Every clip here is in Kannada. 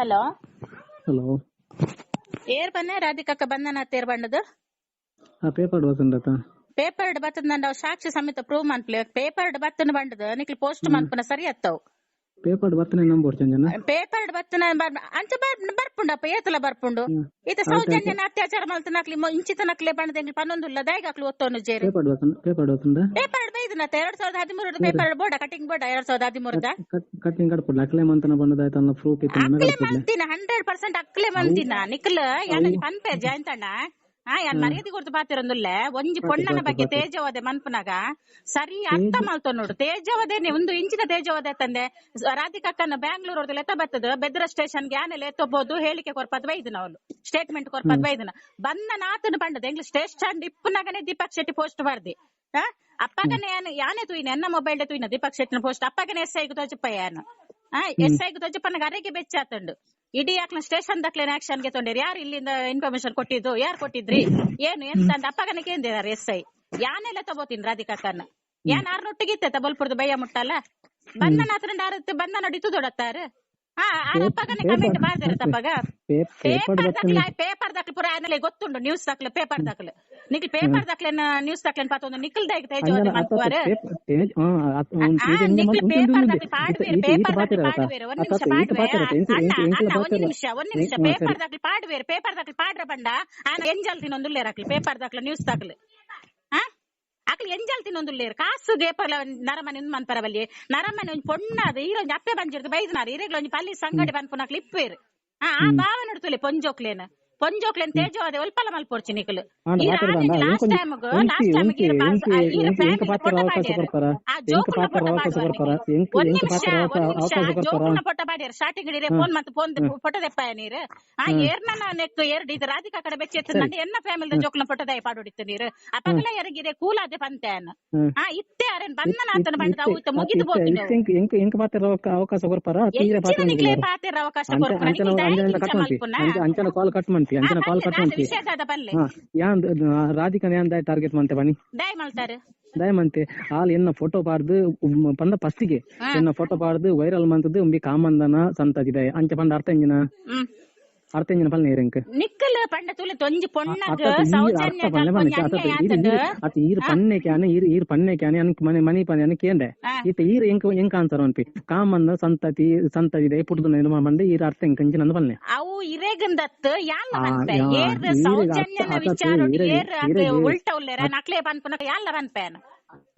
ಹಲೋ? ಹಲೋ. ಏರ್ ಬನ್ನೆ ರಾಧಿಕಕ್ಕ ಬಂದನ ತೇರ್ ಬಂಡದು ಆ ಪೇಪರ್ ವಸಂತ ಪೇಪರ್ಡ್ ಬತ್ತದ ನಾವು ಸಾಕ್ಷಿ ಸಮೇತ ಪ್ರೂವ್ ಮನ್ಪ್ಲೆ ಪೇಪರ್ಡ್ ಬತ್ತನ ಬಂಡದು ನಿಕ್ಲಿ ಪೋಸ್ಟ್ ಮನ್ಪುನ ಸರಿ ಅತ್ತವ್ ಪೇಪರ್ ಬರ್ತನೆ ನಂಬರ್ ಚಂಜನ ಪೇಪರ್ಡ್ ಬತ್ತನ ಬರ್- ಅಂಚ ಬರ್- ಬರ್ಪುಂಡಪ್ಪ ಏತಲ ಬರ್ಪುಂಡು ಹ್ಮ್. ಇತ ಸೌಜನ್ಯನ ಅತ್ಯಾಚಾರ ಮಲ್ತನಕ್ಲಿ ಇಂಚಿತ ನಕ್ಲೆ ಬಂಡದ ಪನ್ನೊಂದುಲ್ಲ ದಯಗಾಕ್ಲಿ ಒತ್ತೋನು ಜೇರು ಪೇಪರ್ ವಸಂತ ಪೇಪರ್ ವಸಂತ ಪೇಪರ್ಡ್ ಬೈದನತ್ತ ಎರಡ್ ಸಾವಿರದ ಹದಿಮೂರದ ಪೇಪರ್ ಬೋರ್ಡ ಕಟಿಂಗ್ ಬೋರ್ಡ ಎರಡ್ ಸಾವಿರದ ಹದಿಮೂರದ ಕಟ್ಟಿಂಗ್ ಕಟ್ಬಿಡ್ಲ ಅಕ್ಲೆ ಮಂತನ ಬಂದದಾಯ್ತಲ್ಲ ಪ್ರೂಫ್ ಇತ್ತು ನನಗೆ ಅಕ್ಲೆ ಕಟ್ಬಿಡ್ಲೆ ಮಂತಿನ ಹಂಡ್ರೆಡ್ ಪರ್ಸೆಂಟ್ ಅಕ್ಲೆ ಮಂತಿನ ನಿಕ್ಲ ಯಾನ ಪನ್ಪೆ ಜಯಂತಣ್ಣ ಆ ಯಾನ್ ಮರ್ಯಾದೆ ಕೊಡ್ತು ಬಾತಿರೊಂದುಲ್ಲ ಒಂಜಿ ಪೊಣ್ಣನ ಬಗ್ಗೆ ತೇಜವದೆ ಮನ್ಪುನಗ ಸರಿ ಅರ್ಥ ಮಲ್ತೊ ನೋಡು. ತೇಜವದೇನೆ ಒಂದು ಇಂಚಿನ ತೇಜವದೆ ತಂದೆ. ರಾಧಿಕಕ್ಕನ ಬ್ಯಾಂಗ್ಳೂರ್ ಅವ್ರದ್ದು ಲೆತ್ತ ಬರ್ತದ. ಬೆದ್ರ ಸ್ಟೇಷನ್ಗೆ ಆನೆಲೆ ಎತ್ತಬಹುದು ಹೇಳಿಕೆ ಕೊರ್ಪದ್ ಬೈದನ ಅವಳು ಸ್ಟೇಟ್ಮೆಂಟ್ ಕೊರ್ಪದ್ ಬೈದನ ಬಂದ ನಾತನ ಬಂಡದ ಎಂಗ್ಲ ಸ್ಟೇಷನ್ ಇಪ್ಪನಾಗನೆ ದೀಪಕ್ ಶೆಟ್ಟಿ ಪೋಸ್ಟ್ ಆ ಅಪ್ಪಗನೆ ಯಾನ್- ಯಾನೆ ತುಯ್ನ ಎನ್ನ ಮೊಬೈಲ್ ತುಯ್ನ ದೀಪಕ್ ಶೆಟ್ಟಿನ ಪೋಸ್ಟ್ ಅಪ್ಪಗನೆ ಎಸ್ ಐಗು ತೋಜಪ್ಪ ಯಾನು? ಎಸ್ ಐಗು ತೋಜಪ್ಪನಗ ಅರೆಗೆ ಬೆಚ್ಚಾತಂಡು. ಇಡೀ ಯಾಕ್ ಸ್ಟೇಷನ್ ದಕ್ಲೇನ ಆಕ್ಷನ್ಗೆ ತೊಂಡಿರಿ ಯಾರು ಇಲ್ಲಿಂದ ಇನ್ಫಾರ್ಮೇಶನ್ ಕೊಟ್ಟಿದ್ದು? ಯಾರು ಕೊಟ್ಟಿದ್ರಿ? ಏನು? ಎಂತ ಅಂತ ಅಪ್ಪಗನೆ ಎಸ್ ಐ. ಯಾನೆಲ್ಲ ತಗೋತೀನಿ ರಾಧಿಕಾಕನ್ನ ಯಾನ್ ಆರ್ನೊಟ್ಟಿಗಿತ್ತ ಬಲ್ಪುರದ ಬಯ್ಯ ಮುಟ್ಟಲ್ಲ ಬಂದನ ಹತ್ರ ಬಂದ ನಡೀತು ದೊಡತ್ತಾರ ಹಾ ಅಪ್ಪಗನೆ ಕಮೆಂಟ್ ಮಾಡ್ದಾರೆ ತಪ್ಪಗ ಪೇಪರ್ ಪೇಪರ್ ಬರ್ತನೆ ದಕ್ಲೆ ಪೇಪರ್ ದಕ್ಲೆ ಪೂರ ಆಮೇಲೆ ಗೊತ್ತುಂಡು ನ್ಯೂಸ್ ದಕ್ಲೆ ಪೇಪರ್ ದಕ್ಲೆ ನಿಕ್ಲ್ ಪೇಪರ್ ದಕ್ಲೆನ ನ್ಯೂಸ್ ದಕ್ಲೆನ್ ಪಾತ ಒಂದು ನಿಖಲ್ ದೈಗ್ ತೇಜವಾದ ಮನ್ಪುವಾರ ನಿಕ್ಲ್ ಪೇಪರ್ ದಕ್ಲೆ ಪಾಡ್ವೇರು ಪೇಪರ್ ದಕ್ಲೆ ಪಾಡ್ವೇರು ಒಂದ್ ನಿಮಿಷ ಪಾಡ್ವೆ ಅಣ್ಣ ಅಣ್ಣ ಒಂದ್ ನಿಮಿಷ ಒಂದ್ ನಿಮಿಷ ಪೇಪರ್ ದಕ್ಲೆ ಪಾಡ್ವೇರು ಪೇಪರ್ ದಕ್ಲೆ ಪಾಡ್ರ ಬಂಡ ಆನ ಎಂಜಲ್ ತಿನ್ನೊಂದುಲ್ಲೇರ್ ಹಾಕ್ಲಿ ಪೇಪರ್ ದಕ್ಲೆ ನ್ಯೂಸ್ ದಕ್ಲೆ ಹಾ ಅಕ್ಲಿ ಎಂಜಲ್ ತಿನ್ನೊಂದುಲ್ಲೇರ್ ಕಾಸು ಗೇಪರ್ಲ ನರಮನೆ ಉಂದ್ ಮನ್ಪರವಲ್ಲಿ ನರಮನೆ ಒಂಜಿ ಪೊಣ್ಣಾದ ಈರೊಂಜಿ ಅಪ್ಪೆ ಬಂಜಿರ್ದು ಬೈದ್ನಾರು ಈರೆಗ್ಲ ಒಂಜಿ ಪಲ್ಲಿ ಸಂಗಡಿ ಬನ್ಪುನಕ್ಲಿ ಇಪ್ಪೇರು ಆ ಭಾವ ನಡ್ತುಲೆ ಪೊಂಜೋಕ್ಲೇನ. ಮಾತಾಡ್ಬಂಡ ಲಾಸ್ಟ್ ಎಂಕ ಟೈಮ್ ಎಂಕಿ ಲಾಸ್ಟ್ ಟೈಮ್ ಎಂಕಿ ಎಂಕಿ ಎಂಕಿ ಎಂಕ ಪಾತ್ರ ಅವಕಾಶ ಕೊಡ್ತಾರ? ಎಂಕ ಪಾತ್ರ ಅವಕಾಶ ಕೊಡ್ತಾರ? ಎಂಕ ಒಂದ್ ನಿಮಿಷ ಒಂದ್ ನಿಮಿಷ ಜೋಕುಲ್ನ ಫೋಟೋ ಬಾಡ್ಯಾರ ಸ್ಟಾರ್ಟಿಂಗ್ ಇಡೀ ಫೋನ್ ಮತ್ತೆ ಫೋನ್ ಫೋಟೋ ದೆಪ್ಪಾಯ ನೀರು. ಆ ಏರ್ನ ನೆಕ್ ಎರಡ್ ಇದು ರಾಧಿಕಾ ಕಡೆ ಬೆಚ್ಚೆತ್ತು ಎನ್ನ ಫ್ಯಾಮಿಲಿ ಜೋಕುಲ್ನ ಫೋಟೋ ದಯ ಪಾಡೊಡಿತ್ತು ನೀರು. ಅಪಗಲ ಎರಗಿರೆ ಕೂಲಾದೆ ಹ್ಮ್. ಆ ಇತ್ತೆ ಅರೇನ್ ಬಂದನ ಅಂತನ ಬಂದ ಅವತ್ತು ಮುಗಿದು ಅವಕಾಶ ಕೊಡ್ತಾರ? ತೀರ ಪಾತ್ರ ಅವಕಾಶ ಅಂಚ ಕೊಡ್ಪುನ ಅಂಚನ ಕಾಲ್ ಕಟ್ ಮಾಡ್ತಿ. ಅಂಚ- ಅಂಚನ ಕಾಲ್ ಕಟ್ ಹಾ ಯಾನ್ ರಾಧಿಕಾ ಯಾನ್ ದಾಯ್ ಟಾರ್ಗೆಟ್ ಮಂತೆ ಬನ್ನಿ. ದಯ ಮಲ್ತಾರೆ ಮಂತೆ ಆಲ್ ಎನ್ನ ಫೋಟೋ ಪಾಡ್ದು ಪಂದ ಪಸ್ತಿಗೆ ಫಸ್ಟಿಗೆ ಎನ್ನ ಫೋಟೋ ಪಾಡ್ದು ವೈರಲ್ ಮಂತದ್ದು ಉಂಬಿ ಕಾಮಂದನ ಸಂತದಿದೆ ಅಂಚೆ ಪಂದ ಅರ್ಥ ಎಂಜಿನ ಅರ್ಥ ಎಂಜಿನ ಪಲ್ ನೇರಂಕ್ ನಿಕ್ಕಲ್ ಪಂಡ ತುಲೆ ತೊಂಜಿ ಪೊಣ್ಣಗ ಅತ್ತ ಈ ಅರ್ಥ ಸೌಜನ್ಯ ಪಲ್ಲೆ ಬನ್ನಿ ಅತ್ತ ಈರ್ ಈರ್ ಅತ್ತ ಈರ್ ಪನ್ನೆ ಕ್ಯಾನೆ ಈರ್ ಈರ್ ಪನ್ನೆ ಕ್ಯಾನೆ ಅನ್ಕ್ ಮನೆ ಮನಿ ಪನ್ನೆ ಅನ್ ಹಾ. ಇತ್ತ ಈರ್ ಎಂಕ ಎಂಕ ಆನ್ಸರ್ ಅನ್ಪಿ. ಕಾಮಂದ ಸಂತತಿ ಸಂತದಿದೆ ಪುಟ್ಟದು ನಿರ್ಮಾಣ ಬಂದೆ ಈರ್ ಅರ್ಥ ಎಂಕ ಇಂಚಿನ ಅಂದ ಪಲ್ಲೆ ಅವು ಇರೇಗಂದತ್ ಯಾಲ್ಲ ಆ, ಮನ್ಪೆ ಯಾ, ಏರ್ ಸೌಜನ್ಯನ ವಿಚಾರ ಏರ್ ಅತ್ ಉಲ್ಟ ಉಲ್ಲೇರ ನಕ್ಲೆ ಪನ್ಪುನಕ ಯಾಲ್ಲ ಪನ್ಪೇನ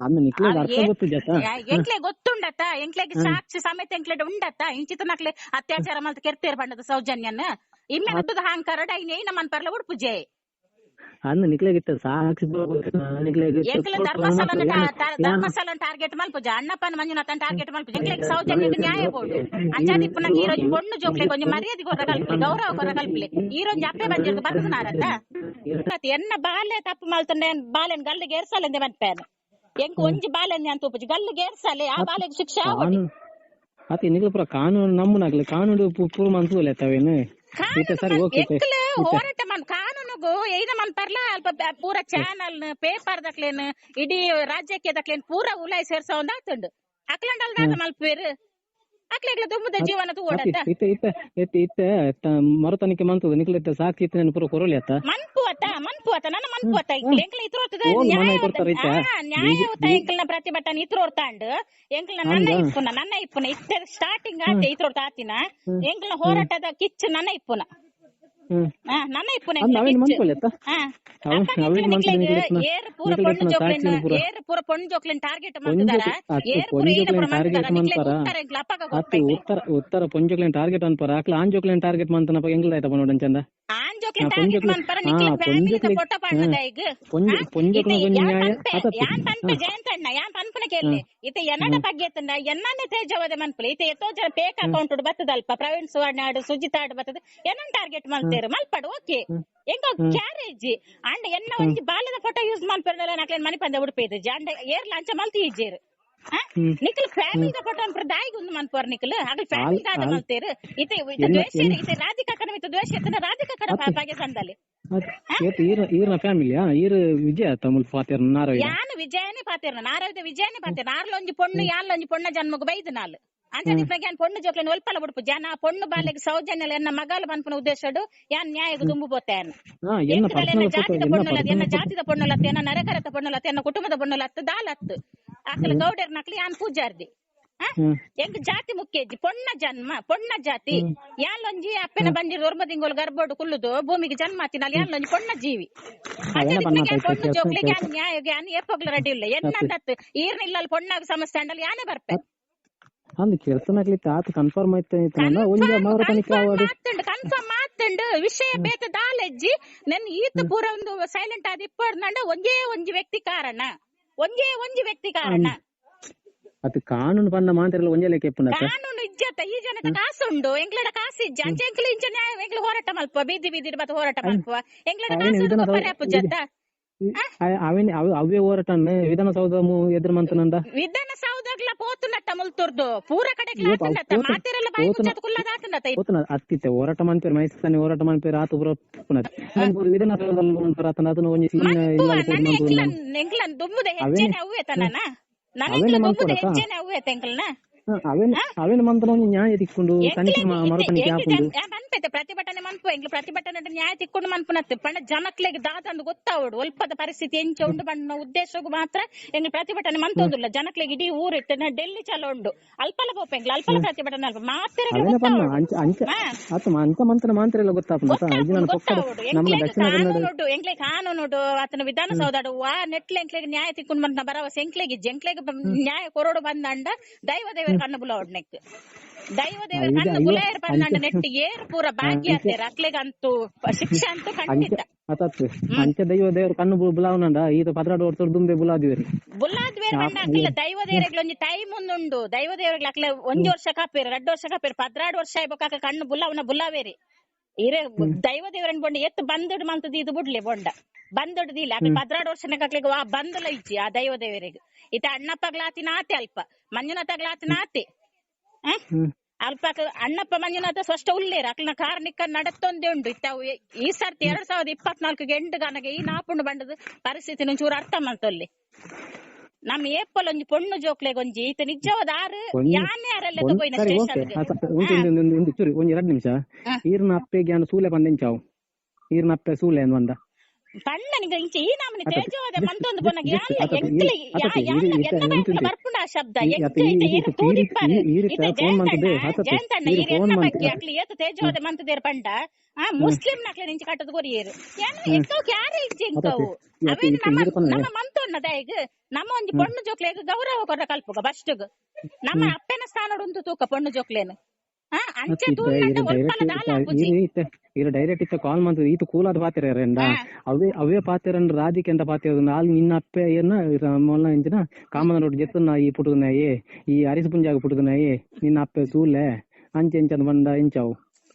ಅನ್ನ ಅರ್ಥ ಗೊತ್ತು ಜತ ಎಂಕ್ಲೆ ಗೊತ್ತುಂಡತ್ತ? ಎಂಕ್ಲೆಗ್ ಸಾಕ್ಷಿ ಸಮೇತ ಎಂಕ್ಲೆಡ್ ಉಂಡತ್ತ? ಇಂಚಿತ ನಕ್ಲೆ ಅತ್ಯಾಚಾರ ಮಲ್ತ ಕೆರ್ತೇರ್ ಬಂಡದ ಸೌಜನ್ಯನ? ಇಮ್ಮೆ ನಡ್ದು ಹಾಂಗ್ ಕರಡ ಐನೇ ನಮ್ಮನ್ ಪರ್ಲ ಅಂದ್ ನಿಕ್ಲೆಗಿತ್ತ ಸಾಕ್ಷಿ ಎಂಕಲ ಧರ್ಮಸ್ಥಳ ಧರ್ಮಸ್ಥಳ ಟಾರ್ಗೆಟ್ ಮಲ್ಪುಜ ಅಣ್ಣಪ್ಪನ ಮಂಜುನಾಥನ್ ಟಾರ್ಗೆಟ್ ಮಲ್ಪುಜ ಎಂಕಲకి సౌజన్యకు న్యాయ బోర్డు అంచాది ఇప్పుడు నాకు ఈ రోజు పొన్ను జోకులే కొంచెం మర్యాద కొర కల్పలే గౌరవ కొర కల్పలే ఈ రోజు అప్పే బంజర్కు బతుకున్నారంట ఎన్న బాలే తప్పు మళ్తుండే బాలేని గల్లికి ಎಂಕ್ ಒಂಜಿ ಬಾಲೆನ್ ಅಂತ ಉಪಜಿ ಗಲ್ಲಿಗೆ ಏರ್ಸಲೆ ಆ ಬಾಲೆಗೆ ಶಿಕ್ಷೆ ಆವಡಿ ಅತಿ ನಿಗಪುರ ಕಾನೂನು ನಮ್ಮನಾಗ್ಲಿ ಕಾನೂನು ಪೂರ್ವ ಮಂತ್ರಿ ಅಲ್ಲತ್ತವೇನು ಇತ್ತೆ ಸರಿ ಓಕೆ ಹೋರಾಟ ಮನ್ ಕಾನೂನುಗು ಏನ ಮನ್ ಪರ್ಲ ಅಲ್ಪ ಪೂರ ಚಾನಲ್ ಪೇಪರ್ ದಕ್ಲೇನ್ ಇಡೀ ರಾಜ್ಯಕ್ಕೆ ದಕ್ಲೇನ್ ಪೂರ ಉಲಾಯ್ ಸೇರ್ಸ ಒಂದ್ ಆತುಂಡು ಅಕ್ಲಂಡಲ್ ದಾದ ಮಲ್ಪೇರು ಅಕ್ಲೆಗ್ಲ ದೊಮ್ಮದ ಜೀವನ ತೂಡತ್ತ ಇತ್ತೆ ಇತ್ತೆ ಇತ್ತೆ ಇತ್ತೆ ಮರುತನಿಕೆ ಮಂತದ ನಿಕ್ಲ ಇತ್ತೆ ಸಾಕ್ಷಿ ಇತ್ತೆ ನೆನಪುರ ಕೊರಲಿ ಅತ್ತ. ಮನ್ಪು ಮನ್ಪುವತ ಮನ್ಪು ಅತ್ತ ನನ್ನ ಮನ್ಪು ಅತ್ತ ಎಂಕ್ಲ ನ್ಯಾಯ? ನ್ಯಾಯಯುತ ಎಂಕ್ಲನ ಪ್ರತಿಭಟನೆ ಇತ್ರ ಹೊರ್ತಾಂಡು ಎಂಕ್ಲ ನನ್ನ ಇಪ್ಪುನ ನನ್ನ ಇಪ್ಪುನ ಇತ್ತೆ ಸ್ಟಾರ್ಟಿಂಗ್ ಆತೆ ಇತ್ರ ಹೊರ್ತ ಆತಿನ. ಎಂಕ್ಲ ಹೋರಾಟದ ಕಿಚ್ಚು ನನ್ನ ಇಪ್ಪುನ. ನನ್ನ ಇಪ್ಪುನ? ಏರ್ ಪೂರ ಪೊಣ್ಣು ಜೋಕ್ಲೆನ್ ಏರ್ ಪೂರ ಪೊಣ್ಣು ಜೋಕ್ಲೆನ್ ಟಾರ್ಗೆಟ್ ಮಾಡ್ತಿದಾರ? ಏರ್ ಪೂರ ಏನ ಟಾರ್ಗೆಟ್ ಮಾಡ್ತಾರ? ಉತ್ತರ ಉತ್ತರ ಪೊಂಜೋಕ್ಲೇನ್ ಟಾರ್ಗೆಟ್ ಅನ್ಪರ ಆಕ್ಲ ಟಾರ್ಗೆಟ್ ಆಯ್ತಪ್ಪ ನೋಡನ್ ಚಂದ ಎನ್ನನ್ನೇ ತೇಜವದೆ ಮನ್ಪಲೆ. ಇತ್ತೆ ಎತ್ತೋ ಜನ ಪೇಕ್ ಅಕೌಂಟ್ ಬತ್ತದಲ್ಪ. ಪ್ರವೀಣ್ ಸುವರ್ಣ ಸುಜಿತ್ ಆಡ್ ಬತ್ತದ. ಎನ್ನನ್ ಟಾರ್ಗೆಟ್ ಮಲ್ತೇರು. ಮಲ್ಪಡು ಓಕೆ ಎಂಗ ಕ್ಯಾರೇಜ್ ಅಂಡ್ ಎನ್ನ ಒಂಜಿ ಬಾಲದ ಫೋಟೋ ಯೂಸ್ ಮಲ್ಪೆರಲ್ಲ ನಕ್ಲೆನ್ ಮನಿ ಪಂದ ಉಡುಪೈದು ಅಂಡ್ ಏರ್ ಲಂಚ ಮಲ್ತಿ ಹ್ಮ್. ఫ్యామిలీ ಫ್ಯಾಮಿಲಿ ಫೋಟೋ ಅನ್ಪರ ದಾಯಿಗ್ ಒಂದು ಮನ್ಪೋರ್ ನಿಖಲ್. ಹಾಗೆ ಫ್ಯಾಮಿಲಿ ದಾದ ಆಲ್- ఇతే ಎನ್ನ- ಇತ್ತೆ ರಾಧಿಕಾ ಕಣ ಇತ್ತು. ದ್ವೇಷ ಇತ್ತನ ರಾಧಿಕಾ ಕಣ ಪಾಪಾಗೆ ಸಂದಲ್ಲಿ ಏತ್ ಈರ ಈರ್ನ ಫ್ಯಾಮಿಲಿಯಾ ಈರ್ ವಿಜಯ ತಮಿಳ್ ಫಾತಿರ್ ನಾರವ ಯಾನ್ ವಿಜಯನೇ ಪಾತಿರ್ನ ನಾರವಿದ ವಿಜಯನೇ ಪಾತಿರ್ ನಾರ್ಲೊಂಜಿ ಪೊಣ್ಣು ಯಾನ್ಲೊಂಜಿ ಪೊಣ್ಣ ಜನ್ಮಕ್ಕೆ ಬೈದು ನಾಲ್. ಅಂಚದಿಪ್ಪಗೆ ಯಾನ್ ಪೊಣ್ಣು ಜೋಕ್ಲೆನ್ ಒಲ್ಪಲ ಬಿಡ್ಪು. ಜನ ಪೊಣ್ಣು ಬಾಲೆಗ್ ಸೌಜನ್ಯಲ ಎನ್ನ ಮಗಾಲ ಮನ್ಪುನ ಉದ್ದೇಶಡು ಯಾನ್ ನ್ಯಾಯಕ್ಕೆ ದುಂಬು ಫೋಟೋ ಜಾತಿದ ಪೊಣ್ಣುಲತ್ ಎನ್ನ ಜಾತಿದ ಪೊಣ್ಣುಲತ್ ಎನ್ನ ನರಕರತ ಪೊಣ್ಣುಲತ್ ಎನ್ನ ಕುಟುಂಬದ ಪೊಣ್ಣುಲತ್ ದಾಲತ್ ಅಕ್ಲ ಗೌಡರ್ ನಕ್ಲಿ ಯಾನ್ ಪೂಜಾರ್ದಿ. ಎಂಕ್ ಜಾತಿ ಮುಖ್ಯ ಇಜ್ಜಿ ಪೊಣ್ಣ ಜನ್ಮ ಪೊಣ್ಣ ಜಾತಿ. ಯಾನ್ಲೊಂಜಿ ಅಪ್ಪೆನ ಬಂದಿರ್ ಒರ್ಮದಿಂಗೋಲ್ ಗರ್ಬೋಡು ಕುಲ್ಲುದು ಭೂಮಿಗೆ ಜನ್ಮ ತಿನ್ನಲ್ ಯಾಲೊಂಜಿ ಪೊಣ್ಣ ಜೀವಿ. ಪೊಣ್ಣು ಜೋಕ್ಲಿಗೆ ಯಾನ್ ನ್ಯಾಯ ಯಾನ್ ಎಪ್ಪಗ್ಲ ರೆಡಿ ಇಲ್ಲ. ಎನ್ನಂದತ್ ಈರ್ನಿಲ್ಲಲ್ ಪೊಣ್ಣಾಗ ಸಮಸ್ಯೆ ಅಂಡಲ್ ಯಾನೇ ಬರ್ಪೆ. ಅಂದ್ ಕೆಲ್ಸನಾಗ್ಲಿತ್ತ ಆತ ಕನ್ಫರ್ಮ್ ಮಾರ ತನಿಖೆ ಆವಾಡು ಮಾತಂಡು ಕನ್ಫರ್ಮ್ ಮಾತಂಡು. ವಿಷಯ ಬೇತ ದಾಲೆಜ್ಜಿ. ನನ್ ಈತ ಪೂರ ಒಂದು ಸೈಲೆಂಟ್ ಆದ ಇಪ್ಪಡ್ನಂಡ ಒಂಜೇ ಒಂಜಿ ವ್ಯಕ್ತಿ ಕಾರಣ. ಒಂಜೇ ಒಂಜಿ ವ್ಯಕ್ತಿ ಕಾರಣ. ಅದು ಕಾನೂನು ಬಂದ ಮಾತ್ರ ಒಂಜೆ ಲೆಕ್ಕ ಕಾನೂನು ಇಜ್ಜತ್ತ ಈ ಜನದ ಕಾಸುಂಡು ಎಂಗ್ಲಡ ಕಾಸು ಇಜ್ಜ. ಅಂಚ ಎಂಕ್ಲ ಇಂಚ ನ್ಯಾಯ ಎಂಕ್ಲು ಹೋರಾಟ ಮಲ್ಪ ಬೀದಿ ಬೀದಿ ಬತ್ತ ಹೋರಾಟ ಮಲ್ಪ ಎಂಗ್ಲಡ ಕಾಸು ಪರ್ಯಾಪ ಜತ್ತ ಪೋತುನಟ್ಟ ಮುಲ್ತುರ್ದು. ಪೂರ ಕಡೆ ಏ ಪಾ- ಆತನತ್ತ ಪೋತು- ಮಾತೆರೆಲ್ಲ ಬಾಯಿ ಪೋತುನ- ಮುಚ್ಚತ್ ಕುಲ್ಲದ ಆತನತ್ತ ಹೋತನ ಅತ್ತಿತ್ತೆ ಹೋರಾಟ ಮನ್ಪೇರು ಮೈಸೂರಿನ ಹೋರಾಟ ಮನ್ಪೇರು ಆತು ಪುರ ಪುನಃ ವಿಧಾನಸೌಧದಲ್ಲಿ ಮಂತರ ಆತನ ಅದನ್ನ ಒಂಜಿ ಸೀನ್ ಇಲ್ಲ ನೆಂಗ್ಲನ್ ದುಮ್ಮುದ ಹೆಜ್ಜೆನೆ ಅವ್ವೆ ತನನ? ಅವೇನೆ ದುಮ್ಮುದ ಹೆಜ್ಜೆನೆ ಅವ್ವೆ ತೆಂಕ್ಲನ ಅವೇನ್ ಅವೇನ್ ಮಂತನ ನ್ಯಾಯ ತಿಕ್ಕೊಂಡು ತನಿಖೆ ಮಾ- ಮರು ತನಿಖೆ ಹಾಕೊಂಡು ಮನ್ಪೈತೆ ಪ್ರತಿಭಟನೆ ಮನ್ಪು ಎಂಗ್ಲು ಪ್ರತಿಭಟನೆ ನ್ಯಾಯ ತಿಕ್ಕೊಂಡು ಮನ್ಪುನತ್ತೆ ಪಂಡ ಜನಕ್ಲೆಗ್ ದಾದಂದು ಗೊತ್ತಾವಡು ಒಲ್ಪದ ಪರಿಸ್ಥಿತಿ ಎಂಚ ಉಂಡು ಬಣ್ಣ ಉದ್ದೇಶಗೂ ಮಾತ್ರ ಎಂಗ್ಲು ಪ್ರತಿಭಟನೆ ಮಂತೊಂದುಲ್ಲ ಜನಕ್ಲೆಗ್ ಇಡೀ ಊರಿಟ್ಟು ನ ಡೆಲ್ಲಿ ಚಲ ಉಂಡು ಅಲ್ಪಲ ಪೋಪ ಎಂಗ್ಲು ಅಲ್ಪಲ ಪ್ರತಿಭಟನೆ ಅಲ್ಪ ಮಾತ್ರ ಅಂತ ಮಂತ್ರ ಮಾತ್ರ ಎಲ್ಲ ಪಕ್ಕದ ನಮ್ಮ ದಕ್ಷಿಣ ಕನ್ನಡ ಎಂಗ್ಲೆ ಆತನ ವಿಧಾನಸೌಧಡು ವಾ ನೆಟ್ಲೆ ಎಂಕ್ಲೆಗ್ ನ್ಯಾಯ ತಿಕ್ಕೊಂಡು ಬಂದ ಭರವಸೆ ಎಂಕ್ಲೆಗ್ ಜಂಕ್ಲೆಗೆ ಎಂಕ್ಲೆಗ್ ಕೊರೋಡು ನ್ಯಾಯ ಅಂಡ ಬಂದಂಡ ದೈವ ದೇವರ ಕಣ್ಣು ಬುಲ ಒಡ್ನೆಕ್ ದೈವ ದೇವರ ಕಣ್ಣು ಬುಲಾಯರ್ ಅಂಚೆ- ನೆಟ್ಟು ಏರ್ ಪೂರ ಭಾಗ್ಯ ಅಂತೆ. ಅಕ್ಲೆಗಂತೂ ಶಿಕ್ಷೆ ಅಂತೂ ಖಂಡಿತ. ಅಂತೆ ಅಂಚೆ ದೈವ ದೇವ್ರ ಕಣ್ಣು ಬುಲಾವನಂಡ ಈತ ಪದ್ರಾಡು ವರ್ಷ ದುಂಬೆ ಬುಲಾದಿವೇರಿ ಬುಲ್ಲಾದ್ವೇರ್ ಬಂಡ ಅಕ್ಲ ದೈವ ದೇವರಿಗೆ ಒಂಜಿ ಟೈಮ್ ಉಂದುಂಡು ದೈವ ದೇವರಿಗೆ ಅಕ್ಲೆ ಒಂಜಿ ವರ್ಷ ಕಾಪೇರು ಎರಡು ವರ್ಷ ಕಾಪೇರು ಪದ್ರಾಡು ವರ್ಷ ಆಯ್ಬೇಕಾಕ ಕಣ್ಣು ಬುಲಾವನ ಬುಲ್ಲಾವೇರಿ ಇರೆ ದೈವ ದೇವರನ್ ಬೊಂಡ ಎತ್ತು ದೊಡ್ಡ ಮಂತದ ಇದು ಬಿಡ್ಲಿ ಬೊಂಡ. ಬಂದಡ್ ಇಲ್ಲ ಅಕ್ಲೆ ಪದ್ರಾಡ್ ವರ್ಷನಕ್ಕೆ ಅಕ್ಲಿಗೆ ವಾ ಬಂದಲ ಇಜ್ಜಿ ಆ ದೈವ ದೇವರಿಗೆ. ಇತ ಅಣ್ಣಪ್ಪಗ್ಲಾತಿ ಆತೆ ಅಲ್ಪ ಮಂಜುನಾಥಗ್ಲಾತಿ ನಾತೆ. ಆ? ಹ್ಮ್. ಅಲ್ಪ ಅಣ್ಣಪ್ಪ ಮಂಜುನಾಥ ಸ್ವಷ್ಟ ಉಳ್ಳೇರ ಅಕ್ಲನ ಕಾರ್ನಿಕ ನಡತ್ತೊಂದೇ ಉಂಡು. ಇತ್ತ ಈ ಸರ್ತಿ ಎರಡ್ ಸಾವಿರದ ಇಪ್ಪತ್ನಾಲ್ಕು ಎಂಟು ಗನಗೆ ಈ ನಾಪುಂಡು ಬಂಡದ ಪರಿಸ್ಥಿತಿ ಒಂಚೂರು ಅರ್ಥ ಮಂತಲ್ಲಿ. ನಮ್ಮ ಏಪಲ್ ಒಂಜಿ ಪೊಣ್ಣು ಜೋಕ್ಲೆಗ್ ಒಂಜಿ ಈತ ನಿಜವಾದ ಆರು ಒಂಜಿ- ಯಾನೆ ಯಾರೆಲ್ಲ ಒಂದ್ ತಗೋಯ್ನ ಸರಿ ಓಕೆ. ಸ್ಟೇಷನ್ಗೆ ಆತ ಒಂದು ಒಂದು ಒಂದು ಒಂದು ಚೂರಿ ಒಂದ್ ಎರಡು ನಿಮಿಷ. ಈರ್ನ ಅಪ್ಪೆಗೆ ಸೂಲೆ ಸೂಲೆ ಬಂದೆಂಚಾವು ಈರ್ನ ಅಪ್ಪೆ ಸೂಲೆ ಅನ್ ಇಂಚ ಈ ನಮ್ಮನಿ ತೇಜೋದೆ ಮಂತೊಂದು ಈ- ಈ- ಇತ ಫೋನ್ ಮಾಡ್ತದೆ, ಜಯಂತಣ್ಣ ಆತ- ಜಯಂತಣ್ಣ ಈ ಈ ಫೋನ್ ಎನ್ನ ಮಾಡ್ತದೆ. ಬಗ್ಗೆ ಅಕ್ಲಿ ಏತು ತೇಜವಾದ ಮಂತದೇರ್ ಪಂಡ. ಆ ಮುಸ್ಲಿಂ ನಕ್ಲೆ ನಿಂಚ ಕಟ್ಟದ ಕೊರಿಯರು ಏನು ಎಕ್ಕವ್ ಕ್ಯಾರೆ ಇಜ್ಜಿ ಎಂಕವು ಈತ ನಮ್ಮ ನಮ್ಮ ಮಂತೊನ್ನ ನಮ್ಮ ಒಂಜಿ ಪೊಣ್ಣು ಜೋಕ್ಲೆಗ್ ಗೌರವ ಕೊರ ಕಲ್ಪುಗ ಬಸ್ಟ್ಗ್ ನಮ್ಮ ಅಪ್ಪನ ಸ್ಥಾನ ಉಂಟು ತೂಕ ಪೊಣ್ಣು ಜೋಕ್ಲೇನು. ಇರ ಡೈರೆಕ್ಟ್ ಇತ್ತ ಕಾಲ್ ಮಾಡ್ತದೆ ಈತ ಕೂಲಾದ ಪಾತಿರ ರೆಂಡ ಹಾ. ಅವೇ ಅವೇ ಪಾತಿರಂಡ ರಾಜಕೀಯ ಅಂತ ಪಾತಿರ ಅಲ್ಲಿ ನಿನ್ನ ಅಪ್ಪೆ ಏನ ಮೊಲ್ಲ ಇಂಚಿನ ಕಾಮನ ರೋಡ್ ಜೆತ್ತನ ಈ ಪುಟುಗನಾಯೇ ಈ ಅರಿಸ ಪುಂಜಾಗ ಪುಟುಗನಾಯೇ ನಿನ್ನ ಅಪ್ಪೆ ಸೂಲೆ ಅಂಚೆ ಇಂಚದ ಬಂದ ಇಂಚಾವು.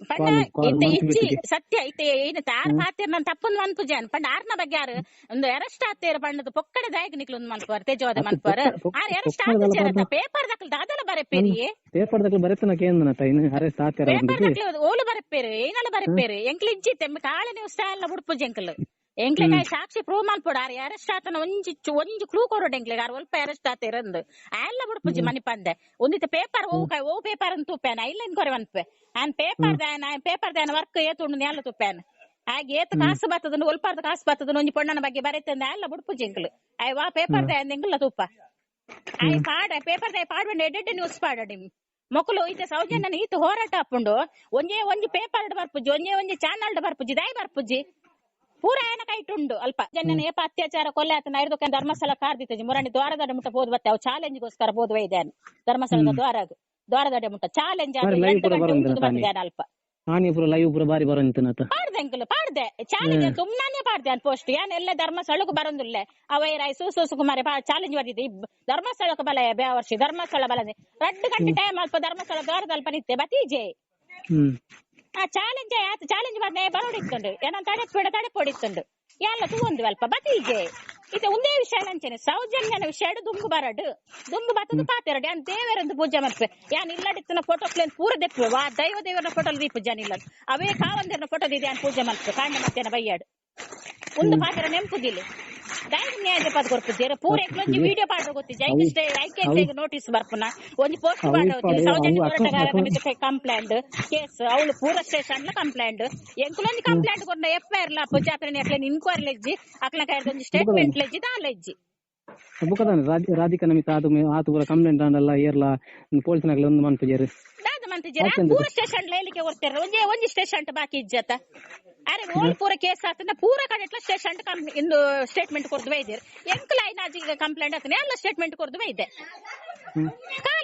ಪಂಡ ಇತ್ತೆ ಇಜ್ಜಿ ಸತ್ಯ ಐತೆ ಏನು ತಾರ್ ಪಾತಿರ್ ನನ್ ತಪ್ಪನ್ ಮನ್ಪುಜಾನ್ ಪಂಡ ಆರ್ನ ಬಗ್ಗೆ ಯಾರು? ಒಂದು ಅರೆಸ್ಟ್ ಆತೇರ್ ಪಂಡದ. ಪೊಕ್ಕಡೆ ದಾಯಕ ನಿಕ್ಲು ಒಂದು ಮನ್ಪುವರ್ ತೇಜವಾದ ಮನ್ಪುವರ್ ಆರ್ ಅರೆಸ್ಟ್ ಪೊಕ್ಕಡದಲ್ಲ ಆತ ಬರ್ದ. ಪೇಪರ್ ದಕ್ಕಲ್ ದಾದಲ ಬರೆಪೇರಿ? ಪೇಪರ್ ದಾಗ ಬರೆತನ ಕೇಂದ್ರ ಟೈನ್ ಅರೆಸ್ಟ್ ಆತಿರ ಪೇಪರ್ ದಕ್ಕಲ್ ಓಲು ಬರಪೇರು ಏನಲ್ಲ ಬರಪೇರು? ಎಂಕ್ಲ ಇಜ್ಜಿ ತೆಮ್ಮ ಕಾಳೆ ನೀವು ಸ್ಟಾಲ್ ಬುಡ್ಪುಜ್ ಎಂಕ್ಲು ಎಂಕ್ಲೆಗ ಸಾಕ್ಷಿ ಪ್ರೂವ್ ಮಲ್ಪುಡ ಆರ್ ಅರೆಸ್ಟ್ ಆತನ ಒಂಜಿ ಒಂಜಿ ಕ್ಲೂ ಕೊರೋಡ್ ಎಂಕ್ಲೆಗ ಆರ್ ಒಲ್ಪ ಅರೆಸ್ಟ್ ಆತೇರಂದು ಆಲ್ಲ ಬುಡ್ಪುಜಿ ಮನಿ ಪಂದೆ ಒಂದಿತ ಪೇಪರ್ ಓ ಓ ಪೇಪರ್ ಅಂತ ತುಪ್ಪಾನ ಇಲ್ಲ ಕೊರೆ ಮನ್ಪೆ. ಆನ್ ಪೇಪರ್ ದಾನ ಪೇಪರ್ ದಾನ ವರ್ಕ್ ಏತುಂಡು ಎಲ್ಲ ತುಪ್ಪಾನ ಆಗ ಏತ್ ಕಾಸು ಬರ್ತದ ಒಲ್ಪಾರ್ದ ಕಾಸು ಬರ್ತದ ಒಂಜಿ ಪೊಣ್ಣನ ಬಗ್ಗೆ ಬರೆತಂದ ಎಲ್ಲ ಬುಡ್ಪುಜಿ ಎಂಕ್ಲು. ಆಯ್ ವಾ ಪೇಪರ್ ದಾನ ಎಂಕ್ಲ ತುಪ್ಪ ಆಯ್ ಪಾಡ ಪೇಪರ್ ದಾಯ್ ಪಾಡ್ಬಂಡೆ ಎಡ್ಡೆ ನ್ಯೂಸ್ ಪಾಡಡಿ ಮಕ್ಕಳು ಈತ ಸೌಜನ್ಯನ ಈತ ಹೋರಾಟ ಹಾಕೊಂಡು ಒಂದೇ ಒಂಜಿ ಪೇಪರ್ ಬರ್ಪುಜಿ ಒಂಜೇ ಒಂಜಿ ಚಾನಲ್ ಬರ್ಪುಜಿ ದಾಯ್ ಬರ್ಪುಜಿ. ಪೂರಾಯನ ಕೈಟುಂಡು ಅಲ್ಪ. ಜನನ ಏಪ ಅತ್ಯಾಚಾರ ಕೊಲೆ ಆತನ ಐರ್ದೊಕ್ಕ ಧರ್ಮಸ್ಥಳ ಕಾರ್ದಿತ್ತಜಿ. ಮುರಾಣಿ ದ್ವಾರದಡೆ ಮುಟ್ಟ ಬೋದು ಬತ್ತೆ. ಅವು ಚಾಲೆಂಜ್ಗೋಸ್ಕರ ಬೋದು ವೈದ್ಯಾನು ಧರ್ಮಸ್ಥಳದ ದ್ವಾರ ದ್ವಾರದಡೆ ಮುಟ್ಟ ಚಾಲೆಂಜ್ ಬಂದಿದ್ದಾನೆ ಅಲ್ಪ. ನಾನೇ ಪುರ ಲೈವ್ ಪುರ ಬಾರಿ ಪಾಡ್ದೆ ಅಂಕಲ್ ಪಾಡ್ದೆ. ಚಾಲೆಂಜ್ ತುಂಬಾನೇ ಪಾಡ್ದೆ ಅನ್ ಪೋಸ್ಟ್ ಯಾನ್ ಎಲ್ಲ ಧರ್ಮಸ್ಥಳಕ್ಕೆ ಬರಂದಿಲ್ಲ. ಅವೈ ರೈ ಸೂಸು ಸುಕುಮಾರಿ ಚಾಲೆಂಜ್ ಮಾಡಿದ್ದೆ. ಧರ್ಮಸ್ಥಳಕ್ಕೆ ಬಲ ಬೇ ವರ್ಷ ಧರ್ಮಸ್ಥಳ ಬಲದೆ ರಡ್ಡು ಗಂಟೆ ಟೈಮ್ ಅಲ್ಪ ಧರ್ಮಸ್ಥಳ ದ್ವಾರದಲ್ಪ ನಿತ್ತೆ ಬತೀಜೆ ಆ ಚಾಲೆಂಜ್ ಆಯ್ತು ಚಾಲೆಂಜ್ ಬಂದ ಬರೋಡಿತ್ತುಂಡು ಏನಂತ ತಡೆಪೋಡ ತಡೆಪೋಡಿತ್ತುಂಡು ಎಲ್ಲ ತೂಂದು ಅಲ್ಪ ಬತೀಜೆ ಇದು ಒಂದೇ ವಿಷಯ ಅಂಚನೆ ಸೌಜನ್ಯನ ವಿಷಯ ದುಂಬು ಬರಡು. ದುಂಬು ಬತ್ತದು ಪಾತೆರಡು ಯಾನ್ ದೇವರಂದು ಪೂಜೆ ಮಾಡ್ಪೆ ಯಾನ್ ಇಲ್ಲಡಿತ್ತಿನ ಫೋಟೋ ಪ್ಲೇನ್ ಪೂರ ದೆಪ್ಪೆ ವಾ ದೈವ ದೇವರ ಫೋಟೋ ದೀಪ ಜನ ಇಲ್ಲ ಅವೇ ಕಾವಂದಿರನ ಫೋಟೋ ಇದೆ ಯಾನ್ ಪೂಜೆ ಮಾಡ್ಪೆ ಕಾಂಡ ಮತ್ತೇನ ಬೈಯಾಡು. ಒಂದು ಪಾತ್ರ ನೆಂಪುದಿಲ್ಲ. ದಾಯಕ ನ್ಯಾಯ ದೆಪ್ಪದ ಕೊರ್ಪುಜೇರ ಪೂರ ಎಕ್ಲೊಂಜಿ ವಿಡಿಯೋ ಪಾಡ್ರ ಗೊತ್ತಿಜ್ಜಿ ಐಕೆ ಐಕೆ ನೋಟಿಸ್ ಬರ್ಪುನ ಒಂಜಿ ಪೋಸ್ಟ್ ಅವು ಪಾಡ ಪಾಡೆ, ಸೌಜನ್ಯ ಹೋರಾಟಗಾರ ಕಂಪ್ಲೇಂಟ್ ಕೇಸ್ ಅವಳು ಪೂರ ಸ್ಟೇಷನ್ ಕಂಪ್ಲೇಂಟ್ ಎಂಕ್ಲೊಂಜಿ ಕಂಪ್ಲೇಂಟ್ ಕೊರ್ನ ಎಫ್ ಐ ಆರ್ ಲ ಪುಜ ಅಕ್ಲನಿ ಅಕ್ಲನಿ ಇನ್ಕ್ವೈರಿ ಲೆಜ್ಜಿ ಅಕ್ಲ ಕೈರ್ದ ಒಂಜಿ ಸ್ಟೇಟ್ಮೆಂಟ್ ಲೆಜ್ಜಿ ದಾಲೆಜ್ಜಿ ಬುಕ್ಕದಾನೆ ರಾಧಿಕ ನಮಿತ ಆತು ಆತು ಪೂರ ಕಂಪ್ಲೇಂಟ್ ಅಂಡಲ್ಲ ಏರ್ಲ ಪೊಲೀಸ್ನಾಗ್ಲ ಒಂದು ಮನ್ಪುಜೇರು ದಾದ ಮಂತಿದ್ದೀರಾ ಪೂರ ಸ್ಟೇಷನ್ ಲೇಲಿಕೆ ಕೊಡ್ತಾರ ಒಂದೇ ಒಂಜಿ ಸ್ಟೇಷನ್ ಬಾಕಿ ಇಜ್ಜತ. ಅರೆ ಓಲ್ ಪೂರ ಕೇಸ್ ಆತನ ಪೂರ ಕಡೆ ಸ್ಟೇಷನ್ ಇಂದು ಸ್ಟೇಟ್ಮೆಂಟ್ ಕೊರ್ದು ಬೈದಿರ್ ಎಂಕುಲ ಐನಾಜಿ ಕಂಪ್ಲೇಂಟ್ ಆತನೆ ಎಲ್ಲ ಸ್ಟೇಟ್ಮೆಂಟ್ ಕೊರ್ದು ಬೈದೆ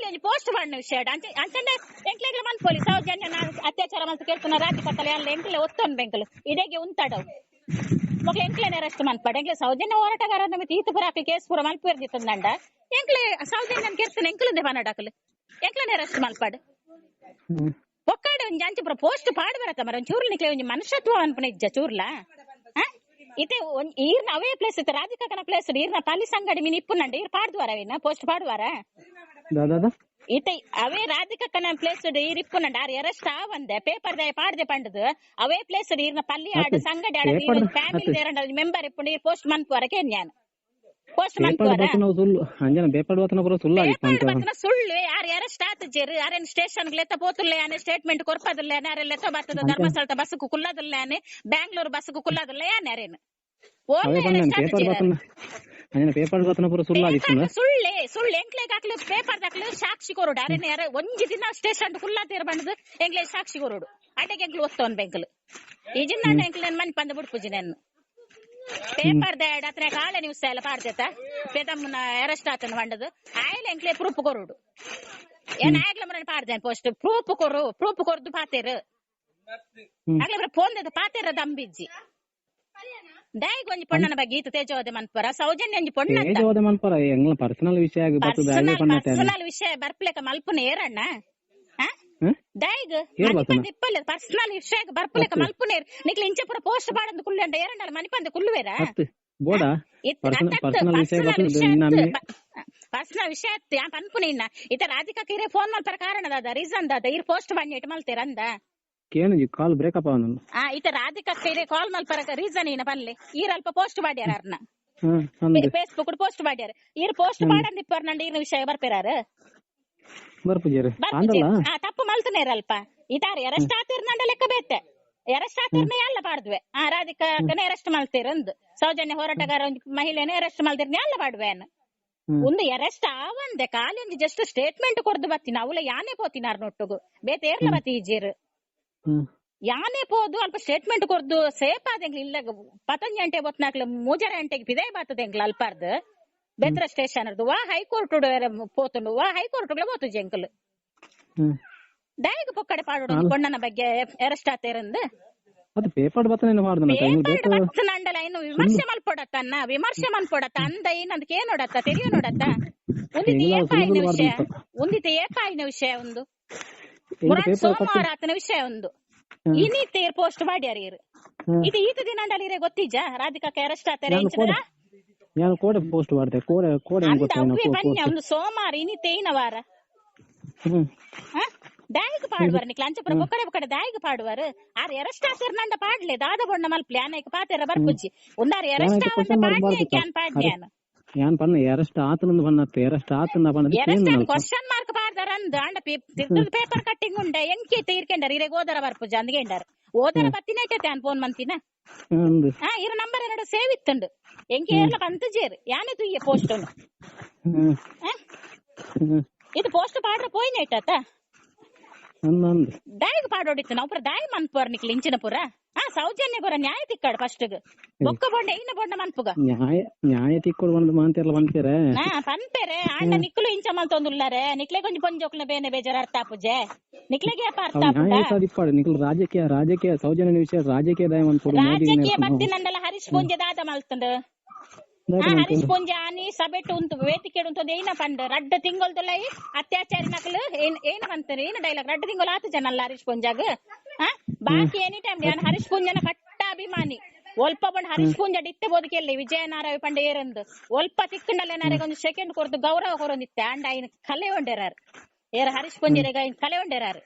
ಒಂಜಿ ಪೋಸ್ಟ್ ಮಾಡಿನ ವಿಷಯ ಅಂಚೆ ಅಂಚಂಡೆ ಎಂಕ್ಲೆಗ್ಲ ಪೊಲೀಸ್ ಸೌಜನ್ಯ ನಾನು ಅತ್ಯಾಚಾರ ಮಂತ್ ಕೇಳ್ತಾನ. ರಾಜಿ ಕತ್ತಲೆ ಎಲ್ಲ ಎಂಕ್ಲೆ ಒತ್ತೊಂದು ಬೆಂಕಲು ಇಡೆಗೆ ಉಂತಾಡವು. ಮಕ್ಳು ಎಂಕ್ಲೆನೆ ಅರೆಸ್ಟ್ ಮನ್ಪಾಡ ಎಂಕ್ಲೆ ಸೌಜನ್ಯ ಹೋರಾಟಗಾರ ನಮಗೆ ಈತ ಪುರ ಹಾಕಿ ಕೇಸ್ ಪೂರ ಮಲ್ಪಿರ್ದಿತ್ತಂದಂಡ ಎಂಕ್ಲೆ ಸೌಜನ್ಯ ಕೆರ್ತನ ಎಂಕ್ಲಂದೆ ಬನಾಡಕಲು ಎಂಕ್ಲೆನೆ ಅರೆಸ್ಟ್ ಮಲ್ಪಾಡು ಹ್ಮ್. ಒಕ್ಕಾಡೆ ಒಂಜಿ ಅಂಚೆ ಪುರ ಪೋಸ್ಟ್ ಪಾಡ್ ಬರತ್ತ ಮರ ಒಂದ್ ಚೂರ್ಲ ನಿಕ್ಲೆ ಒಂಜಿ ಮನುಷ್ಯತ್ವ ಅನ್ಪನ ಇಜ್ಜ ಚೂರ್ಲ ಆ? ಇತೆ ಒಂದ್ ಈರ್ನ ಅವೇ ಪ್ಲೇಸ್ ಇತ್ತು ರಾಧಿಕಾಕನ ಪ್ಲೇಸ್ ಈರ್ನ ಪಾಲಿಸ್ ಅಂಗಡಿ ಮೀನ್ ಇಪ್ಪುನಂಡ ಈರ್ ಪಾಡ್ದುವಾರ ಅವೇನ ಪೋಸ್ಟ್ ಪಾಡ್ವಾರ ದಾದಾದ ಇತೆ ಅವೇ ರಾಧಿಕಾಕನ ಪ್ಲೇಸ್ ಈರ್ ಇಪ್ಪುನಂಡ ಆರ್ ಎರೆಸ್ಟ್ ಆವಂದೆ ಪೇಪರ್ ದೇ ಪಾಡ್ದೆ ಪಂಡದು ಅವೇ ಪ್ಲೇಸ್ ಈರ್ನ ಪಲ್ಲಿ ಆಡು ಅತ್ತೆ, ಸಂಗಡಿ ಆಡ paper ದ- ಫ್ಯಾಮಿಲಿ ಅತ್ತೆ. ದೇರಂಡ ಮೆಂಬರ್ ಇಪ್ಪುಂಡು ಈರ್ ಪೋಸ್ಟ್ ಮನ್ಪುವರ ಕೇನ್ಯಾನ್ ಪೋಸ್ಟ್ ಮಾಡ್ತಾರೆ ಸುಳ್ಳು. ಅಂಜನ ಬೇಪಾಡ್ವತನ ಬರೋ ಸುಳ್ಳು ಆಗಿತ್ತು ಸುಳ್ಳು. ಯಾರು ಯಾರ ಸ್ಟಾತ್ ಜೇರು ಯಾರೇನ್ ಸ್ಟೇಷನ್ ಲೆತ್ತ ಬೋತುಲ್ಲ ಯಾನೆ ಸ್ಟೇಟ್ಮೆಂಟ್ ಕೊರ್ಪದಿಲ್ಲ ಯಾರೆ ಲೆತ್ತ ಬರ್ತದ ಧರ್ಮಸ್ಥಳ ಬಸ್ಗೂ ಕುಲ್ಲದಲ್ಲ ಯಾನೆ ಬೆಂಗಳೂರು ಬಸ್ಗೂ ಕುಲ್ಲದಲ್ಲ ಯಾನ್ ಯಾರೇನು ಪೇಪರ್ ಸುಳ್ಳೆ ಸುಳ್ಳು ಎಂಕ್ಲೇಗ್ ಹಾಕ್ಲಿ ಪೇಪರ್ ಹಾಕ್ಲಿ ಸಾಕ್ಷಿ ಕೊರೋಡು. ಅರೇನ ಯಾರ ಒಂಜಿ ದಿನ ಸ್ಟೇಷನ್ ಕುಲ್ಲಾ ತೀರ್ ಬಂದದು ಸಾಕ್ಷಿ ಕೊರುಡು. ಅಡ್ಡೆಗೆ ಎಂಕ್ಲು ಒತ್ತವನ್ ಬೆಂಕಲು ಈ ಜಿನ್ನ ಎಂಕ್ಲೇನ್ ಮನೆ ಬಂದು ಬಿಡ್ಪುಜಿ ನಾನು ಪೇಪರ್ ದೇಡ್ ಅತ್ರ ಕಾಳೆ ನ್ಯೂಸ್ ಎಲ್ಲ ಪಾಡ್ತೇತ ಪೇತಮ್ಮನ ಅರೆಸ್ಟ್ ಆತನ ಬಂಡದು ಆಯ್ಲ ಎಂಕ್ಲೆ ಪ್ರೂಫ್ ಕೊರುಡು ಏನ್ ಆಗ್ಲ ಮರ ಪಾಡ್ದೇನ್ ಪೋಸ್ಟ್ ಪ್ರೂಫ್ ಕೊರು ಪ್ರೂಫ್ ಕೊರ್ದು ಪಾತೇರು. ಆಗ್ಲೇ ಫೋನ್ ಪಾತೇರ ದಂಬಿಜ್ಜಿ ದಾಯಿಗ್ ಒಂಜಿ ಪೊಣ್ಣನ ಬಗ್ಗೆ ಈತ ತೇಜೋದೆ ಮನ್ಪರ ಸೌಜನ್ಯ ಒಂಜಿ ಪೊಣ್ಣ ತೇಜೋದೆ ಮನ್ಪರ ಎಂಗ್ಲ ಪರ್ಸನಲ್ ವಿಷಯ ಆಗಿ ಬರ್ತದೆ ಪರ್ಸನಲ್ ವಿಷಯ ಬರ್ಪ್ಲೆಕ ಮಲ್ಪುನ ಏರಣ್ಣ? ಪರ್ಸನಲ್ ವಿಷಯ ಬರ್ಪ್ಲೆಕ ಮಲ್ಪುನ ಏರ್ ನಿಕ್ಲ ಇಂಚ ಪುರ ಪೋಸ್ಟ್ ಬಾಡಂದು ಕುಲ್ಲೆಂಡ ಏರಂಡಲ ಮನಿಪಂದ ಕುಲ್ಲುವೇರ ಹತ್ತು ಬೋಡ? personal ವಿಷಯ ಪರ್ಸನಲ್ ವಿಷಯ ಪನ್ಪುನ ಇನ್ನ. ಇತ ರಾಧಿಕಾ ಕಿರೆ ಫೋನ್ ಮಲ್ಪರ ಕಾರಣ ದಾದ ರೀಸನ್ ದಾದ ಇರ್ ಪೋಸ್ಟ್ ಬಂಡಿ ಇಟ್ ಮಲ್ತೇರ ಅಂದ. ಈ ಕಾಲ್ ಬ್ರೇಕಪ್ ಅವನು ಆ ಇತ ರಾಧಿಕಾ ಕಿರೆ ಕಾಲ್ ಮಲ್ಪರ ರೀಸನ್ ಇನ್ನ ಪನ್ಲೆ ಅಲ್ಪ ಪೋಸ್ಟ್ ಮಾಡ್ಯಾರ ಅರ್ನ. ಫೇಸ್ಬುಕ್ ಪೋಸ್ಟ್ ಮಾಡ್ಯಾರ ಇರ್ ಪೋಸ್ಟ್ ಮಾಡಂದ್ ಇಪ್ಪರ್ ನಂಡ ಇರ್ನ ವಿಷಯ ಬರ್ಪೇರಾರ? ಬರ್ ಪೂಜಾರಿ ಆಂದಲ್ಲ ಆ ತಪ್ಪು ಮಲ್ತನೇರಲ್ಪ ಇದಾರ್ ಎರೆಸ್ಟ್ ಆತೀರ್ ನಂಡ ಲೆಕ್ಕ ಬೇತೆ ಎರೆಸ್ಟ್ ಆತಿರ್ನೆ ಎಲ್ಲ ಪಾಡ್ದ್ವೆ ಆ ರಾಧಿಕಾಕನೆ ಮಲ್ತಿರ್ ಒಂದು ಸೌಜನ್ಯ ಹೋರಾಟಗಾರ ಮಹಿಳೆನೆ ಎರೆಸ್ಟ್ ಮಲ್ತಿರ್ನೆ ಎಲ್ಲ ಬಾಡ್ವೇನು ಒಂದು ಎರೆಸ್ಟ್ ಆವಂದೆ ಕಾಲಿಂದ ಜಸ್ಟ್ ಸ್ಟೇಟ್ಮೆಂಟ್ ಕೊಡ್ದು ಬತ್ತಿನ. ಅವಳ ಯಾನೆ ಪೋತಿನಾರ್ ನೊಟ್ಟುಗು. ಬೇತೆ ಇರ್ಲ ಬತ್ತಿ ಈಜೀರ್ ಯಾನೆ ಪೋದು ಅಲ್ಪ ಸ್ಟೇಟ್ಮೆಂಟ್ ಕೊಡ್ದು ಸೇಫ್ ಆದೆಂಗ್ಲ ಇಲ್ಲ ಪತಂಜಿ ಅಂಟೆ ಬೊತ್ನಾಕ್ಲ ಮೂಜರ ಅಂಟೆಗೆ ಪಿದಾಯ್ ಬಾತದೆಂಗ್ಲ ಅಲ್ಪಾರ್ದು. బెంద్ర స్టేషన్ వా హైకోర్టు పోతుండు వా హైకోర్టులో పోతుంది జంకులు ದಾಯಿಗೆ ಪೊಕ್ಕಡೆ ಪಾಡೋಡು ಕೊಂಡನ ಬಗ್ಗೆ ಅರೆಸ್ಟ್ ಆತೇರಂದು ಅದು ಪೇಪರ್ ಬತ್ತನೇನು ಮಾಡ್ದನ ಪೇಪರ್ ಬತ್ತನಂಡಲ ಇನ್ನು ವಿಮರ್ಶೆ ಮಲ್ಪಡತ್ತ ಅನ್ನ. ವಿಮರ್ಶೆ ಮಲ್ಪಡತ್ತ ಅಂದ ಏನಂತ ಏನ್ ನೋಡತ್ತ? ತೆರಿಯ ನೋಡತ್ತ? ಒಂದಿತ್ತು ಏಕಾಯಿನ ವಿಷಯ. ಒಂದಿತ್ತು ವಿಷಯ ಒಂದು. ಸೋಮವಾರ ಆತನ ವಿಷಯ ಒಂದು. ಇನ್ನೀ ಪೋಸ್ಟ್ ಮಾಡ್ಯಾರ ಇದು ಈತ ದಿನಾಂಡಲ ಇರೇ ಗೊತ್ತಿಜ ಕ್ಯಾರೆಸ್ಟ್ ಅರೆಸ್ಟ್ ಆತಾರೆ ನಾನು ಕೋಡೆ ನಾನು ಕೋಡೆ ಪೋಸ್ಟ್ ಮಾಡ್ದೆ ಕೋಡೆ ಕೋಡೆ ಹೆಂಗ್ ಅಂತ ಗೊತ್ತಾ ಅವ್ವೆ ಬನ್ನಿ ಒಂದು ಸೋಮವಾರ ಇನ್ನಿತ್ತೆ ಐನ ವಾರ ಹ್ಮ್ ದಾಯಿಗೆ ಪಾಡುವಾರ ನಿಕ್ಲ ಅಂಚಪುರ ಬೊಕ್ಕಡೆ ಬೊಕ್ಕಡೆ ದಾಯಿಗೆ ಪಾಡುವಾರು ಆರ್ ಎರೆಸ್ಟ್ ಆಸಿರ್ ನಂಡ ಪಾಡ್ಲೆ ದಾದ ಬೊಣ್ಣ ಮಲ್ಪ್ಲೆ ಆನೈಕ್ ಪಾತೆರ ಬರ್ಪುಜ್ಜಿ ಒಂದಾರ್ ಎರೆಸ್ಟ್ ಯಾನೈತೆ ಆವಂದ question ಪಾಡ್ನೆ ಮಾಡ್ಬಾರ್ದು ಕ್ಯಾನ್ ಪಾಡ್ನೆ ಅರೆ. ಆನ ಯಾನ್ ಪನ್ನ ಎರೆಸ್ಟ್ ಆತನಂದು ಬನ್ನತ್ತೆ ಎರೆಸ್ಟ್ ಆತನ ಬನ್ನದ ಎರೆಸ್ಟ್ ಆನ್ ಕ್ವಶನ್ ಮಾರ್ಕ್ ಪಾಡ್ದಾರ ಅಂದ ಅಂಡ ತಿರ್ಗಲ್ ಪೇಪರ್ ಕಟ್ಟಿಂಗ್ ಉಂಡ ಎಂಕಿ ತೀರ್ಕೆಂಡರ್ ಇರೆ ಓದರ ಬರ್ಪುಜ ಅಂದ್ಗೆಂಡರ್ ಓದರ ಬತ್ತಿನೈತೆ ಅನ್ ಫೋನ್ ಮಂತಿನ? ಅಂದು ಆ ಇರ ನಂಬರ್ ಎರಡು ಸೇವ್ ಇತ್ತಂಡು ಎಂಕಿ ಏರ್ಲ ಪಂತಜೇರ್ ಯಾನೆ ತುಯ್ಯ ಪೋಸ್ಟ್ ಹ್ಮ್. ಹ್ಮ್. ಇದು ಪೋಸ್ಟ್ ಪಾಡ್ರ ಪೋಯ್ನೈಟ ಅಂದ್ ಅಂದ್ ದಾಯಿಗ್ ಪಾಡೋಡಿತ್ತು. ನಾವು ಪುರ ದಾಯಿ ಮನ್ಪುವರ್ ನಿಕ್ಲ ಇಂಚಿನ ಪುರ. ಆ ಸೌಜನ್ಯ ಪುರ. ನ್ಯಾಯ ತಿಕ್ಕಾಡ್ ಫಸ್ಟ್ ಬೊಕ್ಕ ಬೊಂಡ ಇನ್ನ ಬೊಂಡ ಮನ್ಪುಗ. ನ್ಯಾಯ ನ್ಯಾಯ ತಿಕ್ಕೊಡು ಬಂದು ಮಾಂತಿರ್ಲ ಬಂತೀರ ಹಾ ಪನ್ಪೆರೆ ಅಣ್ಣ ನಿಕ್ಲು ಇಂಚ ಮಲ್ತೊಂದುಲ್ಲಾರೆ ನಿಕ್ಲೆ ಕೊಂಚ ಪೊಂಜೋಕ್ಲ ಬೇನೆ ಬೇಜಾರ ಅರ್ಥ ಆಪುಜೆ. ನಿಕ್ಲೆಗೆ ಅಪ್ಪ ಅರ್ಥ ಅವ್ ನ್ಯಾಯ ಆಪುಡ ನಿಕ್ಲು ರಾಜಕೀಯ ರಾಜಕೀಯ ಸೌಜನ್ಯ ವಿಷಯ ರಾಜಕೀಯ ದಯ ಒಂದು ರಾಜಕೀಯ ಬತ್ತಿ ನಂದಲ ಬತ್ತಿನಂಡಲ ಹರೀಶ್ ಪುಂಜೆ ದಾದ ಮಲ್ತಂಡು ಆ ಹರೀಶ್ ಸಬೆಟ್ ಉಂಟು ವೇದಿಕೆ ಉಂತು ಏನ ಪಂಡ ರಡ್ಡ ತಿಂಗೊಲ್ದಲ್ಲ ಅತ್ಯಾಚಾರಿ ನಕಲು ಏನ್ ಏನ್ ಬಂತಾರೆ ಏನ್ ಡೈಲಾಗ್ ರಡ್ಡ ತಿಂಗಳು ಆತು ಜನಲ್ಲ ಹರೀಶ್ ಪುಂಜಾಗ ಹಾ ಬಾಕಿ ಎನಿ ಟೈಮ್ ನಾನು ಹರೀಶ್ ಪುಂಜನ ಕಟ್ಟ ಅಭಿಮಾನಿ. ಒಲ್ಪ ಬಂಡ್ ಹರೀಶ್ ಪುಂಜ ಡಿತ್ತೆ ಬೋದಕೆಯಲ್ಲಿ ವಿಜಯನಾರಾಯಣ ಪಂಡ ಏರಂದು ಒಲ್ಪ ತಿಕ್ಕಂಡಲ್ಲ ನಾರಿಗೆ ಒಂದು ಸೆಕೆಂಡ್ ಕೊರ್ದು ಗೌರವ ಕೊರೊಂದಿತ್ತೆ ಅಂಡ ಐನ್ ಕಲೆ ಹೊಂಡೆರಾರು ಏರ ಹರೀಶ್ ಪುಂಜರೆಗ ಕಲೆ ಹೊಂಡೆರಾರು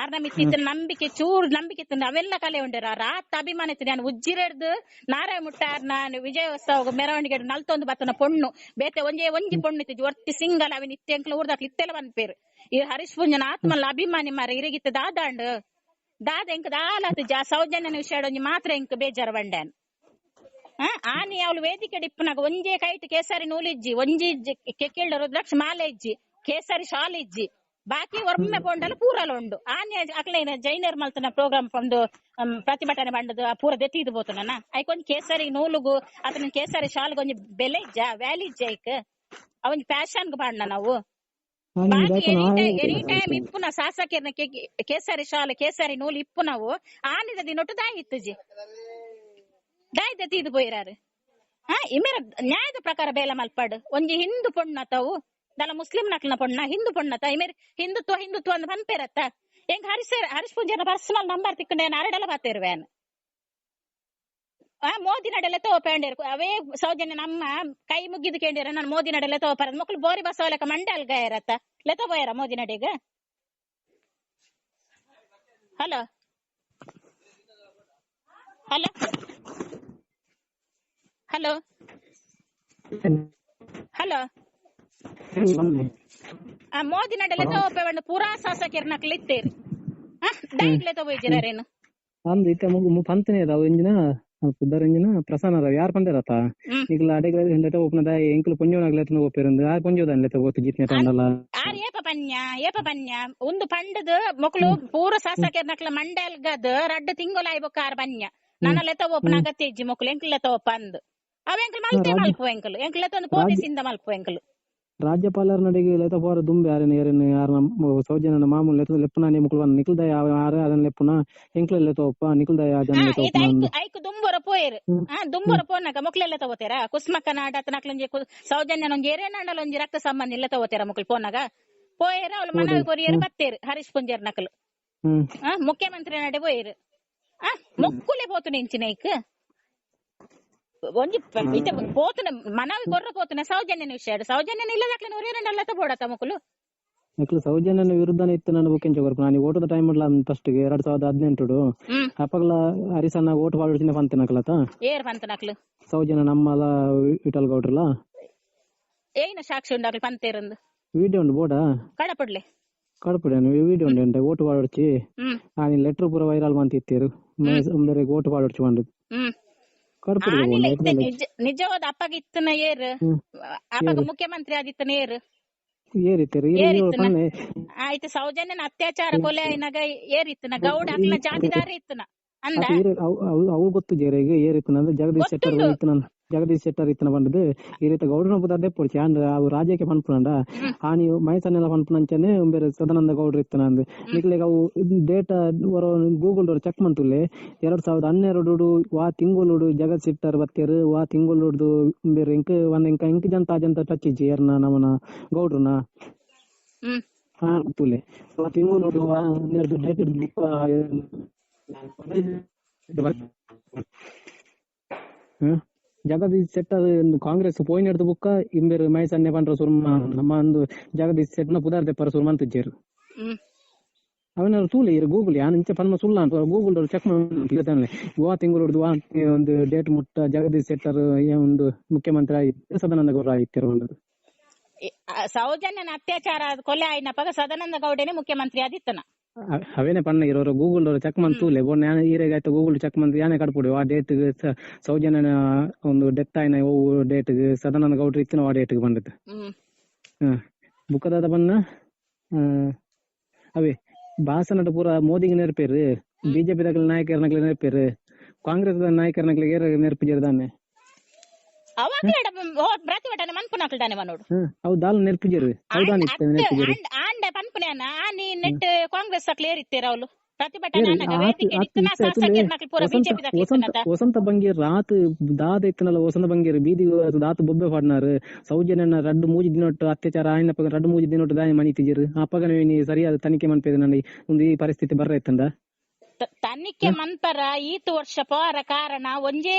ಆರ್ನ ಮಿತ್ತಿತ್ತು ನಂಬಿಕೆ ಚೂರು ನಂಬಿಕೆ ಇತ್ತು. ಅವೆಲ್ಲ ಕಲೆ ಉಂಡರ ರಾತ್ ಅಭಿಮಾನ ಇತ್ತು. ನಾನು ಉಜ್ಜಿರೆಡ್ದು ನಾರಾಯ ಮುಟ್ಟಾರ್ ನಾನು ವಿಜಯೋತ್ಸವ ಮೆರವಣಿಗೆ ನಲ್ತೊಂದು ಬತ್ತನ ಪೊಣ್ಣು. ಬೇತೆ ಒಂಜೇ ಒಂಜಿ ಪೊಣ್ಣು ಇತ್ತು. ಒರ್ತಿ ಸಿಂಗಲ್ ಅವಿನ ಇತ್ತೆಂಕ್ಲ ಊರ್ದಾಕ್ಲ ಇತ್ತೆಲ್ಲ ಬಂದ್ಪೇರು. ಈ ಹರೀಶ್ ಪುಂಜನ ಆತ್ಮಲ್ಲ ಅಭಿಮಾನಿ ಮಾರ ಇರಿಗಿತ್ತು. ದಾದಾಂಡ್. ದಾದ ಎಂಕ್ ದಾಲಾತ್ ಜಾ ಸೌಜನ್ಯನ ವಿಷಯ ಒಂಜಿ ಮಾತ್ರ ಎಂಕ್ ಬೇಜಾರ ಬಂಡ್ಯಾನ್ ಆನಿ ಅವಳು ವೇದಿಕೆ ಡಿಪ್ಪನಾಗ ಒಂಜೇ ಕೈಟ್ ಕೇಸರಿ ನೂಲಿಜ್ಜಿ ಒಂಜಿ ಕೆಕ್ಕಿಳ್ಳ ರುದ್ರಾಕ್ಷ ಮಾಲೆ ಇಜ್ಜಿ. ಕೇಸರಿ ಶಾಲ್ ಇಜ್ಜಿ. ಬಾಕಿ ಒಮ್ಮೆ ಪೋಂಡಲ ಪೂರಲ ಉಂಡು. ಆನೆ ಅಕ್ಲೈನ ಜೈನರ್ ಮಲ್ತನ ಪ್ರೋಗ್ರಾಮ್ ಒಂದು ಪ್ರತಿಭಟನೆ ಬಂಡದು ಆ ಪೂರ ದೆತ್ತಿದು ಬೋತನ ಐಕೊಂಜಿ ಕೇಸರಿ ನೂಲುಗು ಅತನ ಕೇಸರಿ ಶಾಲ್ ಒಂಜಿ ಬೆಲೆ ಇಜ್ಜ ವ್ಯಾಲಿ ಇಜ್ಜ ಐಕ್ ಅವನ್ ಫ್ಯಾಷನ್ ಬಾಂಡ ನಾವು ಎನಿ ಟೈಮ್ ಇಪ್ಪುನ ಸಾಸಕಿರ್ನ ಕೆ- ಕೇಸರಿ ಶಾಲೆ ಕೇಸರಿ ನೂಲು ಇಪ್ಪು ನಾವು. ಆನಿದ ದಿನೊಟ್ಟು ದಾಯಿ ದಾಯ್ ದೆತ್ತಿ ಇದು ಬೋಯಿರಾರು. ಹಾ ಇಮೇರ ನ್ಯಾಯದ ಪ್ರಕಾರ ಬೇಲ ಮಲ್ಪಾಡು. ಒಂಜಿ ಹಿಂದು ಪೊಣ್ಣತವು ದಲ ಮುಸ್ಲಿಂ ನಕ್ಲನ ಪೊಣ್ಣ, ಹಿಂದೂ ಪೊಣ್ಣತ ಇಮೇರ್ ಹಿಂದುತ್ವ ಹಿಂದುತ್ವ ಅಂದ್ ಪನ್ಪೇರತ್ತ ಹೆಂಗ್ ಹರಿಸ ಹರೀಶ್ ಪೂಜಾರ ಪರ್ಸನಲ್ ನಂಬರ್ ತಿಕ್ಕೊಂಡೆ ನಾರಡೆಲ್ಲ ಬಾತಿರುವೇನ್ ಆ, ಮೋದಿ ನಡೆಲೆ ತೋಪೇಂಡಿರ್, ಅವೇ ಸೌಜನ್ಯ ನಮ್ಮ ಕೈ ಮುಗಿದು ಕೇಂಡಿರ ನಾನು ಮೋದಿ ನಡೆಲೆ ತೋಪರ ಮಕ್ಳು ಬೋರಿ ಬಸ್ ಮಂಡಲ್ ಗಾಯರತ್ತ ಲೆತ ಬೋಯರ ಮೋದಿ ನಡೆಗ? ಹಲೋ? ಹಲೋ? ಹಲೋ? ಹಲೋ? ಆ ಮೋದಿ ನಡೆಲ್ಲ ತೋಪೆ ಒಂದು ಪೂರಾ ಸಾಸಕಿರ್ ನಕ್ಲಿ ಡೈಟ್ಲೆ ತಗೋಯ್ಜಿರೇನು ಅಂದ್ ಇತ್ತೆ ಮುಗು ಪಂತನೇ ಅದಾವ ಇಂಜಿನ ಪುದ್ದರ್ ಇಂಜಿನ ಪ್ರಸನ್ನ ಅದಾವ. ಯಾರ್ ಪಂದೇರತ್ತ ಹ್ಮ್. ಈಗ ಅಡೆಗಳ ಲೆತ ಒಪ್ಪನದ ಎಂಕಲ್ ಪೊಂಜೋನಾಗ್ಲೆತ ಒಪ್ಪಿರಂದು ಆ ಪೊಂಜೋದನ್ ಲೆತ ಒತ್ತು ಜಿತ್ನೆ ತಂದಲ್ಲ ಆರ್ ಏಪ ಪನ್ಯ ಏಪ ಪನ್ಯ ಒಂದು ಪಂಡದ ಮಕ್ಕಳು ಪೂರ ಸಾಸಕಿರ್ ನಕ್ಲ ಮಂಡಲ್ಗದ ರಡ್ಡ ತಿಂಗಳ ಆಯ್ಬೊಕ್ಕ ಆರ್ ಬನ್ಯ ನನಲೆತ ಲೆತ ಒಪ್ಪನ ಅಗತ್ಯ ಇಜ್ಜಿ ಮಕ್ಕಳು ಎಂಕ್ಲ ಲೆತ ಒಪ್ಪ ಅಂದು. ಅವ ಎಂಕ್ಲು ಮಲ್ಪೆ ಮಲ್ಪು ಎಂಕಲು. ಎಂಕ್ಲು ಲೆತ ಒಂದು ಪೊಲೀಸಿಂದ ಮಲ್ಪು ಎಂಕಲು. ರಾಜ್ಯಪಾಲರ ನಡಿಗೆ ಲೆತ ಪೋರ ದುಂಬೆ ಯಾರೇನು ಯಾರೇನು ಯಾರ ಸೌಜನ್ಯನ ಮಾಮೂಲು ಲೆತ ಲೆಪ್ಪನ ನಿ ಮುಕ್ಳು ಬಂದ್ ನಿಕ್ಲ್ದ ಯಾರ ಅದನ್ನ ಲೆಪ್ಪುನ ಎಂಕ್ಲ ಲೆತ ಒಪ್ಪ ನಿಕ್ಲ್ದ ಅದನ್ನ ಹಾ ಲೆತ ಇದು ಒಪ್ಪನ ಐಕು ಐಕು ದುಂಬರ ಪೋಯರು ಹಾ ದುಂಬರ ಪೋನಾಗ ಮಕ್ಳೆಲ್ಲ ತಗೋತಾರ ಕುಸ್ಮಕ್ಕ ನಾಡ ನಕ್ಲಂಜಿ ಸೌಜನ್ಯ ಒಂಜಿ ಎರೆ ನಾಡಲ್ ಒಂಜಿ ರಕ್ತ ಸಂಬಂಧ ಇಲ್ಲ ತಗೋತಾರ ಮಕ್ಳು ಪೋನಾಗ ಪೋಯರ ಅವ್ಳು ಮನವಿ ಕೊರಿಯರು ಬತ್ತೇರು ಹರೀಶ್ ಪುಂಜರ್ ನಕಲು ಹ್ಮ್ ಆ ಮುಖ್ಯಮಂತ್ರಿ ನಡೆ ಪೋಯರು ಆ ಮೊಕ್ಕುಲೆ ಪೋತುನ ಇಂಚಿನ ಐಕ್ ಒಂಜಿ ಪ- ಇತ ಪೋತುನ ಮನವಿ ಕೊರ್ರ ಪೋತುನ ಸೌಜನ್ಯನ ವಿಷಯ ಸೌಜನ್ಯನ ಇಲ್ಲದಾಕ್ಲೆ ನೂರೇರಣ್ಣಲ್ಲ ತಬೋಡತ್ತ ಮಕ್ಕಳು ಮಕ್ಳು ಸೌಜನ್ಯನ ವಿರುದ್ಧನೇ ಇತ್ತು ನನ್ನ ಬುಕ್ಕಿಂಚ ಬರ್ಪು ನಾನು ಓಟದ ಟೈಮ್ ಮಾಡ್ಲ ಫಸ್ಟ್ ಎರಡ್ ಸಾವಿರದ ಹದಿನೆಂಟು ಹ್ಮ್ ಅಪ್ಪಗ್ಲ ಹರಿಸನ್ನ ಓಟ್ ಪಾಡಿಸಿನ ಪಂತೆ ನಕಲತ ಏರ್ ಬಂತ ನಕ್ಲು ಸೌಜನ್ಯ ನಮ್ಮಲ ವಿಠಲ್ ಗೌಡ್ರಲ್ಲ ಏನ ಸಾಕ್ಷಿ ಉಂಡಾಕ್ಲು ಪಂತೇರಂದು ವಿಡಿಯೋ ಉಂಡು ಬೋಡ ಕಡಪಡ್ಲೆ ಕಡಪಡಿ ವಿಡಿಯೋ ಉಂಡು ಎಂಟ ಓಟ್ ಪಾಡೊಡ್ಚಿ ಹ್ಮ್ ಆ ಲೆಟರ್ ಪೂರ ವೈರಲ್ ಮಂತ್ ಇತ್ತೀರು ಒಂದರೆ ಓಟ್ ಪಾಡೊಡ್ಚಿ ಬಂದು ಹ್ಮ್ ಕಡಪಡಿ ಆನಿಲ್ಲ ಇತ್ತೆ ನಿಜ ನಿಜವಾದ ಅಪ್ಪಗ ಇತ್ತನ ಏರ್. ಅಪ್ಪಗ ಮುಖ್ಯಮಂತ್ರಿ ಆದಿತ್ತನ ಏರ್. ಏರಿತ್ತೀರು ಆಯ್ತು ಸೌಜನ್ಯನ ಅತ್ಯಾಚಾರ ಕೊಲೆ ಆಯ್ನಾಗ ಏರಿತ್ತನ? ಗೌಡ ಅಕ್ಕನ ಜಾತಿದಾರ ಇತ್ತನ? ಅಂದ? ಅವು ಗೊತ್ತು ಜೇರಿಗೆ ಏರಿತ್ತನ ಅಂದ್ರೆ ಜಗದೀಶ್ ಶೆಟ್ಟರ್ ಇತ್ತು ಜಗದೀಶ್ ಶೆಟ್ಟರ್ ಇತ್ತನ ಬಂದದ್ದು ಈ ರೀತಿ ಗೌಡ್ರನ ಬುದ್ಧೇ ಪೊಡ್ಚಿ ಅಂದ್ರೆ ಅವು ರಾಜ್ಯಕ್ಕೆ ಪನ್ಪುನಂಡ ಆ ನೀವು ಮೈಸನ್ನೆಲ್ಲ ಪನ್ಪುನಂಚನೆ ಬೇರೆ ಸದಾನಂದ ಗೌಡ್ರ ಇತ್ತನ ಅಂದ್. ನಿಕ್ಲೆಗ್ ಅವು ಡೇಟಾ ವರ ಗೂಗಲ್ ಅವ್ರು ಚೆಕ್ ಮಂತುಲ್ಲೆ ಎರಡ್ ಸಾವಿರದ ಹನ್ನೆರಡು ವಾ ತಿಂಗಳು ಜಗದ್ ಶೆಟ್ಟರ್ ಬತ್ತೇರು ವಾ ತಿಂಗಳು ಬೇರೆ ಇಂಕ ಒಂದ್ ಇಂಕ ಇಂಕ್ ಜಂತ ಜಂತ ಟಚ್ ಇಜ್ಜಿ ಯಾರನ್ನ ನಮ್ಮನ ಗೌಡ್ರನ. ಹ್ಮ್. ಹಾ ತುಲೆ ವಾ ತಿಂಗಳು ವಾ ಹನ್ನೆರಡು ಡೇಟ್ ಹ್ಮ್. ಜಗದೀಶ್ ಶೆಟ್ಟರ್ ಕಾಂಗ್ರೆಸ್ ಪೋಯಿನ್ ಹಿಡ್ದು ಬುಕ್ಕ ಇಂಬೇರು ಮೈಸನ್ನೆ ಪಂಡ್ರ ಸುರ್ಮ ನಮ್ಮ ಒಂದು ಜಗದೀಶ್ ಶೆಟ್ಟರ್ನ ಪುದಾರ್ ಪೇಪರ್ ಸುರ್ಮ ಅಂತಿಜ್ಜೇರು ಹ್ಮ್. ಅವನ ತೂಲೆ ಇರು ಗೂಗಲ್ ಯಾನ್ ಇಂಚ ಪನ್ಮ ಸುಲ್ಲ ಅಂತ. ಗೂಗಲ್ ಚೆಕ್ ಮಾಡ್ತಾನೆ ಗೋವಾ ತಿಂಗಳು ವಾ ಒಂದು ಡೇಟ್ ಮುಟ್ಟ ಜಗದೀಶ್ ಶೆಟ್ಟರ್ ಒಂದು ಮುಖ್ಯಮಂತ್ರಿ ಆಗಿ ಸದಾನಂದ ಗೌಡ ಆಗಿತ್ತಿರು ಒಂದು ಸೌಜನ್ಯನ ಅತ್ಯಾಚಾರ ಕೊಲೆ ಆಯ್ನಪ್ಪಾಗ ಸದಾನಂದ ಗೌಡನೇ ಮುಖ್ಯಮಂತ್ರಿ ಆದಿತ್ತನ. ಅವೇನೆ ಪಣ್ಣ ಇರೋರು ಗೂಗಲ್ ಚೆಕ್ ಮಂತೂಲೆ ಬೋನ್ ಯಾನ ಈರೆಗೆ ಆಯ್ತು ಗೂಗಲ್ ಚೆಕ್ ಮಂತ್ ಯಾನೆ ಕಡ್ಪುಡಿ ಆ ಡೇಟ್ ಸೌಜನ್ಯನ ಒಂದು ಡೆತ್ ಆಯ್ನ ಓ ಡೇಟ್ ಸದಾನಂದ ಗೌಡ್ರು ಇತ್ತಿನ ಆ ಡೇಟ್ ಹ ಬುಕ್ಕದಾದ ಬಣ್ಣ ಅವೇ ಭಾಷಣದ ಪೂರ ಮೋದಿಗೆ ನೆರಪೇರು ಬಿಜೆಪಿ ನಾಯಕರ ನಾಯಕರನಗ್ಲೆ ನೆರಪೇರು ಕಾಂಗ್ರೆಸ್ ನಾಯಕರನಗ್ಲೆ ಏರ ನೆರಪು ಜೇರ್ದಾನೆ ಅವಾಗ ಪ್ರತಿಭಟನೆ ಮನ್ಪುನಾಕ್ಲ್ದಾನೆ ಮನೋಡು ಅವು ದಾಲ್ ನೆರಪಿಜರು ಹೌದಾನಿತ್ತು ನೆರಪಿಜರು ಆಂಡ ಪನ್ಪುನೇನ ಆನಿ ನೆಟ್ ಕಾಂಗ್ರೆಸ್ ಅಕ್ಲೆ ಏರಿತ್ತೀರ ಅವಳು ವಸಂತ ಬಂಗೀರ್ ರಾತ್ ದಾದ ಇತ್ತನಲ್ಲ ವಸಂತ ಬಂಗೇರ್ ಬೀದಿ ದಾತ ಬೊಬ್ಬೆ ಪಾಡ್ನಾರು ಸೌಜನ್ಯನ ರಡ್ಡು ಮೂಜಿ ದಿನೊಟ್ಟು ಅತ್ಯಾಚಾರ ಆಯ್ನಪ್ಪ ರಡ್ಡು ಮೂಜಿ ದಿನೊಟ್ಟು ದಾಯ ಮನಿತಿಜರು ಅಪ್ಪಗ ನೀ ಸರಿಯಾದ ತನಿಖೆ ಮನ್ಪೇದ ನನ್ನ ಒಂದು ಈ ಪರಿಸ್ಥಿತಿ ಬರ್ರ ಇತ್ತಂದ ತನಿಖೆ ಮನ್ಪರ ಈತ ವರ್ಷ ಪೋರ ಕಾರಣ ಒಂಜೇ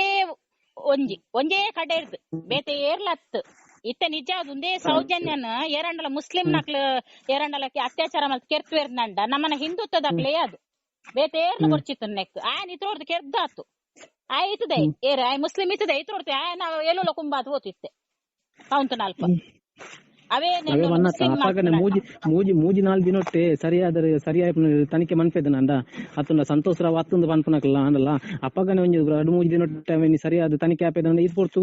ಒಂಜಿ ಒಂಜೇ ಕಡೆ ಇರ್ದು. ಬೇತೆ ಏರ್ಲತ್ತು. ಇತ್ತೆ ನಿಜ ಅದು ಒಂದೇ ಸೌಜನ್ಯನ ಏರಂಡಲ ಮುಸ್ಲಿಂ ನಕ್ಲು ಏರಂಡಲಕ್ಕೆ ಅತ್ಯಾಚಾರ ಮಲ್ತ್ ಕೆರ್ತ್ವೇರ್ನಂಡ ನಮ್ಮನ ಹಿಂದುತ್ವದಕ್ಲೆ ಅದು. ಬೇತೇರ್ಲು ಕೊರ್ಚಿತ್ತು ನೆಕ್ ಆ ಇತ್ರೋಡ್ದು ಕೆರ್ದಾತು. ಆಯ್ ಇತ್ತದೆ ಏರ್ ಆಯ್ ಮುಸ್ಲಿಂ ಇತ್ತದೆ ಇತ್ರೋಡ್ತು ಆ ನಾವು ಎಲ್ಲೋ ಕುಂಬಾತ್ ಓತಿತ್ತೆ ನಾಲ್ಪ ಅವೇ ಅವೇ ಮನ್ನತ್ತ ಮೂಜಿ ಮೂಜಿ ಮೂಜಿ ಮೂಜಿ ನಾಲ್ಕು ದಿನೊಟ್ಟೆ ಸರಿಯಾದ ಸರಿಯಾದ ತನಿಖೆ ಮನ್ಪೆದನಂಡ ಅತ್ತುಂಡ ಸಂತೋಷ ರಾವ್ ಅತ್ತೊಂದು ಪನ್ಪನಕಲ್ಲ ಅಂದಲ್ಲ. ಅಪ್ಪಗನೆ ಒಂಜಿ ಎರಡು ಮೂಜಿ ದಿನೊಟ್ಟೆ ಅವನಿ ಸರಿಯಾದ ತನಿಖೆ ಆಪೇದಂಡ ಇದು ಕೊಡ್ತು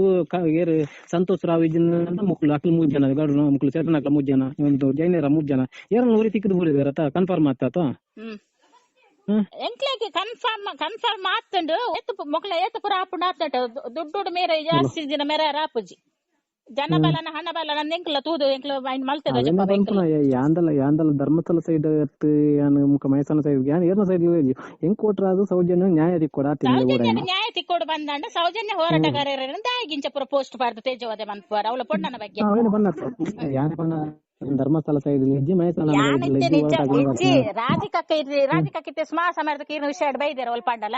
ಏರ್ ಸಂತೋಷ ರಾವ್ ಇಜ್ಜಿನ ಮುಕ್ಳು ಅಕ್ಲು ಮೂಜ್ ಜನ ಗಡು ಮುಕ್ಳು ಸೇತನ ಅಕ್ಲ ಮೂಜ್ ಜನ ಒಂದು ಜೈನರ ಮೂಜ್ ಜನ. ಏರ್ ನೂರಿ ತಿಕ್ಕದು ಬೂರಿದಾರತ ಕನ್ಫರ್ಮ್ ಆತ ಎಂಕ್ಲೆಗೆ ಕನ್ಫರ್ಮ್ ಕನ್ಫರ್ಮ್ ಆತಂಡು ಎತ್ತು ಮೊಕ್ಲ ಎತ್ತು ಪುರ ಆಪುಂಡು ಆತಂಟ ದುಡ್ಡು ಮೇರೆ ಜಾಸ್ತಿ ದಿನ ಮೇರೆ ರಾಪುಜಿ. ಜನ ಬಲನ ಹಣ ಬಲನ ಎಂಕ್ಲ ತೂದು ಎಂಕ್ಲ ಮೈಂಡ್ ಮಲ್ತದ ಅವೆಲ್ಲ ಪನ್ಪುನ ಯಾಂದಲ ಯಾಂದಲ ಧರ್ಮಸ್ಥಳ ಸೈಡ್ ಅತ್ತು ಯಾನ್ ಮುಖ ಮೈಸೂರು ಸೈಡ್ ಯಾನ್ ಏರ್ನ ಸೈಡ್ ಹೆಂಗ್ ಕೊಟ್ರ ಅದು ಸೌಜನ್ಯ ನ್ಯಾಯ ತಿಕ್ಕೊಡ ಸೌಜನ್ಯ ನ್ಯಾಯ ತಿಕ್ಕೊಡು ಬಂದಂಡ ಸೌಜನ್ಯ ಹೋರಾಟಗಾರರ ದಾಯಿಗಿಂಚ ಪುರ ಪೋಸ್ಟ್ ಬಾರ್ದು ತೇಜವಾದೆ ಮನ್ಪುವಾರ ಅವಳ ಪೊಣ್ಣನ ಬಗ್ಗೆ. ಅವನು ಬನ್ನ ಯಾನ್ ಬನ್ನ ಧರ್ಮಸ್ಥಳ ಸೈಡ್ ನಿಜ್ಜಿ ಮೈಸೂರು ರಾಜಿಕಕ್ಕ ಇರ್ರಿ ರಾಜಿಕಕ್ಕಿತ್ತೆ ಸ್ಮಾ ಸಮಯದ ಇರ್ನ ವಿಷಯ ಬೈದೇರ ಒಲ್ ಪಾಂಡಲ.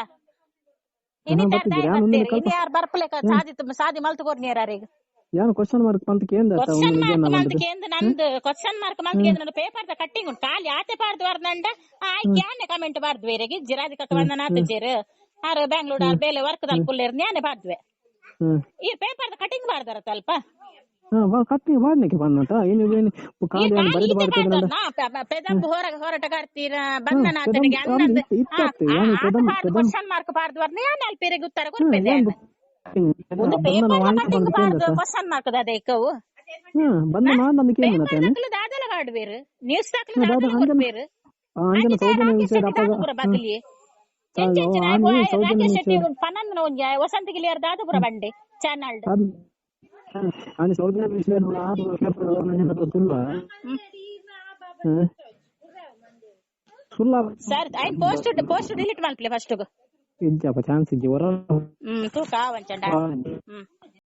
ಇನ್ನು ಯಾರು ಬರ್ಪಲೇಕ ಸಾದಿ ಸಾದಿ ಮಲ್ತು ಕೊರ್ನಿಯರಾರೀಗ ಯಾನ್ ಕ್ವಶನ್ ಮಾರ್ಕ್ ಪಂತ ಕೇಂದ್ರ ಕ್ವಶನ್ ಮಾರ್ಕ್ ಮಂತ್ಗೆ ಎಂದು ನಂದು ಕ್ವಶನ್ ಮಾರ್ಕ್ ಮಂತ್ ಎಂದು ನಂದು ಪೇಪರ್ ದ ಕಟ್ಟಿಂಗ್ ಉಂಟು. ಖಾಲಿ ಆತೆ ಪಾಡ್ದು ಬರ್ದಂಡ ಆಯ್ ಯಾನೆ ಕಮೆಂಟ್ ಬಾರ್ದು ಬೇರೆಗೆ ಜಿರಾದಿ ಕಕ್ಕ ಬಂದ ನಾತ ಜೇರ್. ಆರ್ ಬೆಂಗಳೂರು ಆರ್ ಬೇಲೆ ವರ್ಕ್ ದಲ್ ಕುಲ್ಲೇರ್ ನ್ಯಾನೆ ಬಾರ್ದ್ವೆ ಈ ಪೇಪರ್ ದ ಕಟಿಂಗ್ ಬಾರ್ದಾರ ಸ್ವಲ್ಪ ಹಾ ಕಟ್ಟಿ ಮಾಡ್ಲಿಕ್ಕೆ ಬಂದಂತ? ಏನು ಏನು ಕಾಲಿ ಏನು ಬರಿದು ಬಾಡ್ತದಂಡ ಪೆದಂಬು ಹೋರಾಟ ಹೋರಾಟಗಾರ್ತೀರ ಬಂದ ಆತನಿಗೆ ಅನ್ನಂದು ಕ್ವಶನ್ ಮಾರ್ಕ್ ಬಾರ್ದು ಬರ್ನ ಯಾನೆ ಅಲ್ಲಿ ಉತ್ತರ ಕೊಡ್ಬೇದೆ ಕಟಿಂಗ್ ಬಂದ ಬಾರ್ದು ಕೇಂದ್ರ ಕ್ವಶನ್ ಮಾರ್ಕ್ ಅದೇ ಕವು ಹ್ಮ್ ಬಂದ ದಾದಲ ಕಾಡ್ಬೇರು ನ್ಯೂಸ್ ತಕಲು ದಾದ ದಾದಲ ಅಂಜನ- ಕೊಡ್ಬೇರು ಅಂಜನ ಸೌಜನ್ಯ ವಿಷಯ ಅಪ್ಪಗ ದಾದಪುರ ಬದಲಿ ಆಗ ಆನಿ ಸೌಜನ್ಯ ರಾಕೇಶ್ ವಿಷಯ ಶೆಟ್ಟಿ ಪನಂದನ ಒಂಜ ವಸಂತ ಗಿಲಿಯರ್ ದಾದಪುರ ಬಂಡೆ ಚಾನಲ್ ಆನಿ ಸೌಜನ್ಯ ವಿಷಯ ಪೇಪರ್ ಸರ್ ಐನ್ ಪೋಸ್ಟ್ ಪೋಸ್ಟ್ ಡಿಲೀಟ್ ಮಾಡ್ಲಿ ಫಸ್ಟ್ ಇಜ್ಜಪ್ಪ ಚಾನ್ಸ್ ಇಜ್ಜಿ ಹೊರ ಹ್ಮ್ ತೂಕ ವಂಚಂಡ ಹ್ಮ್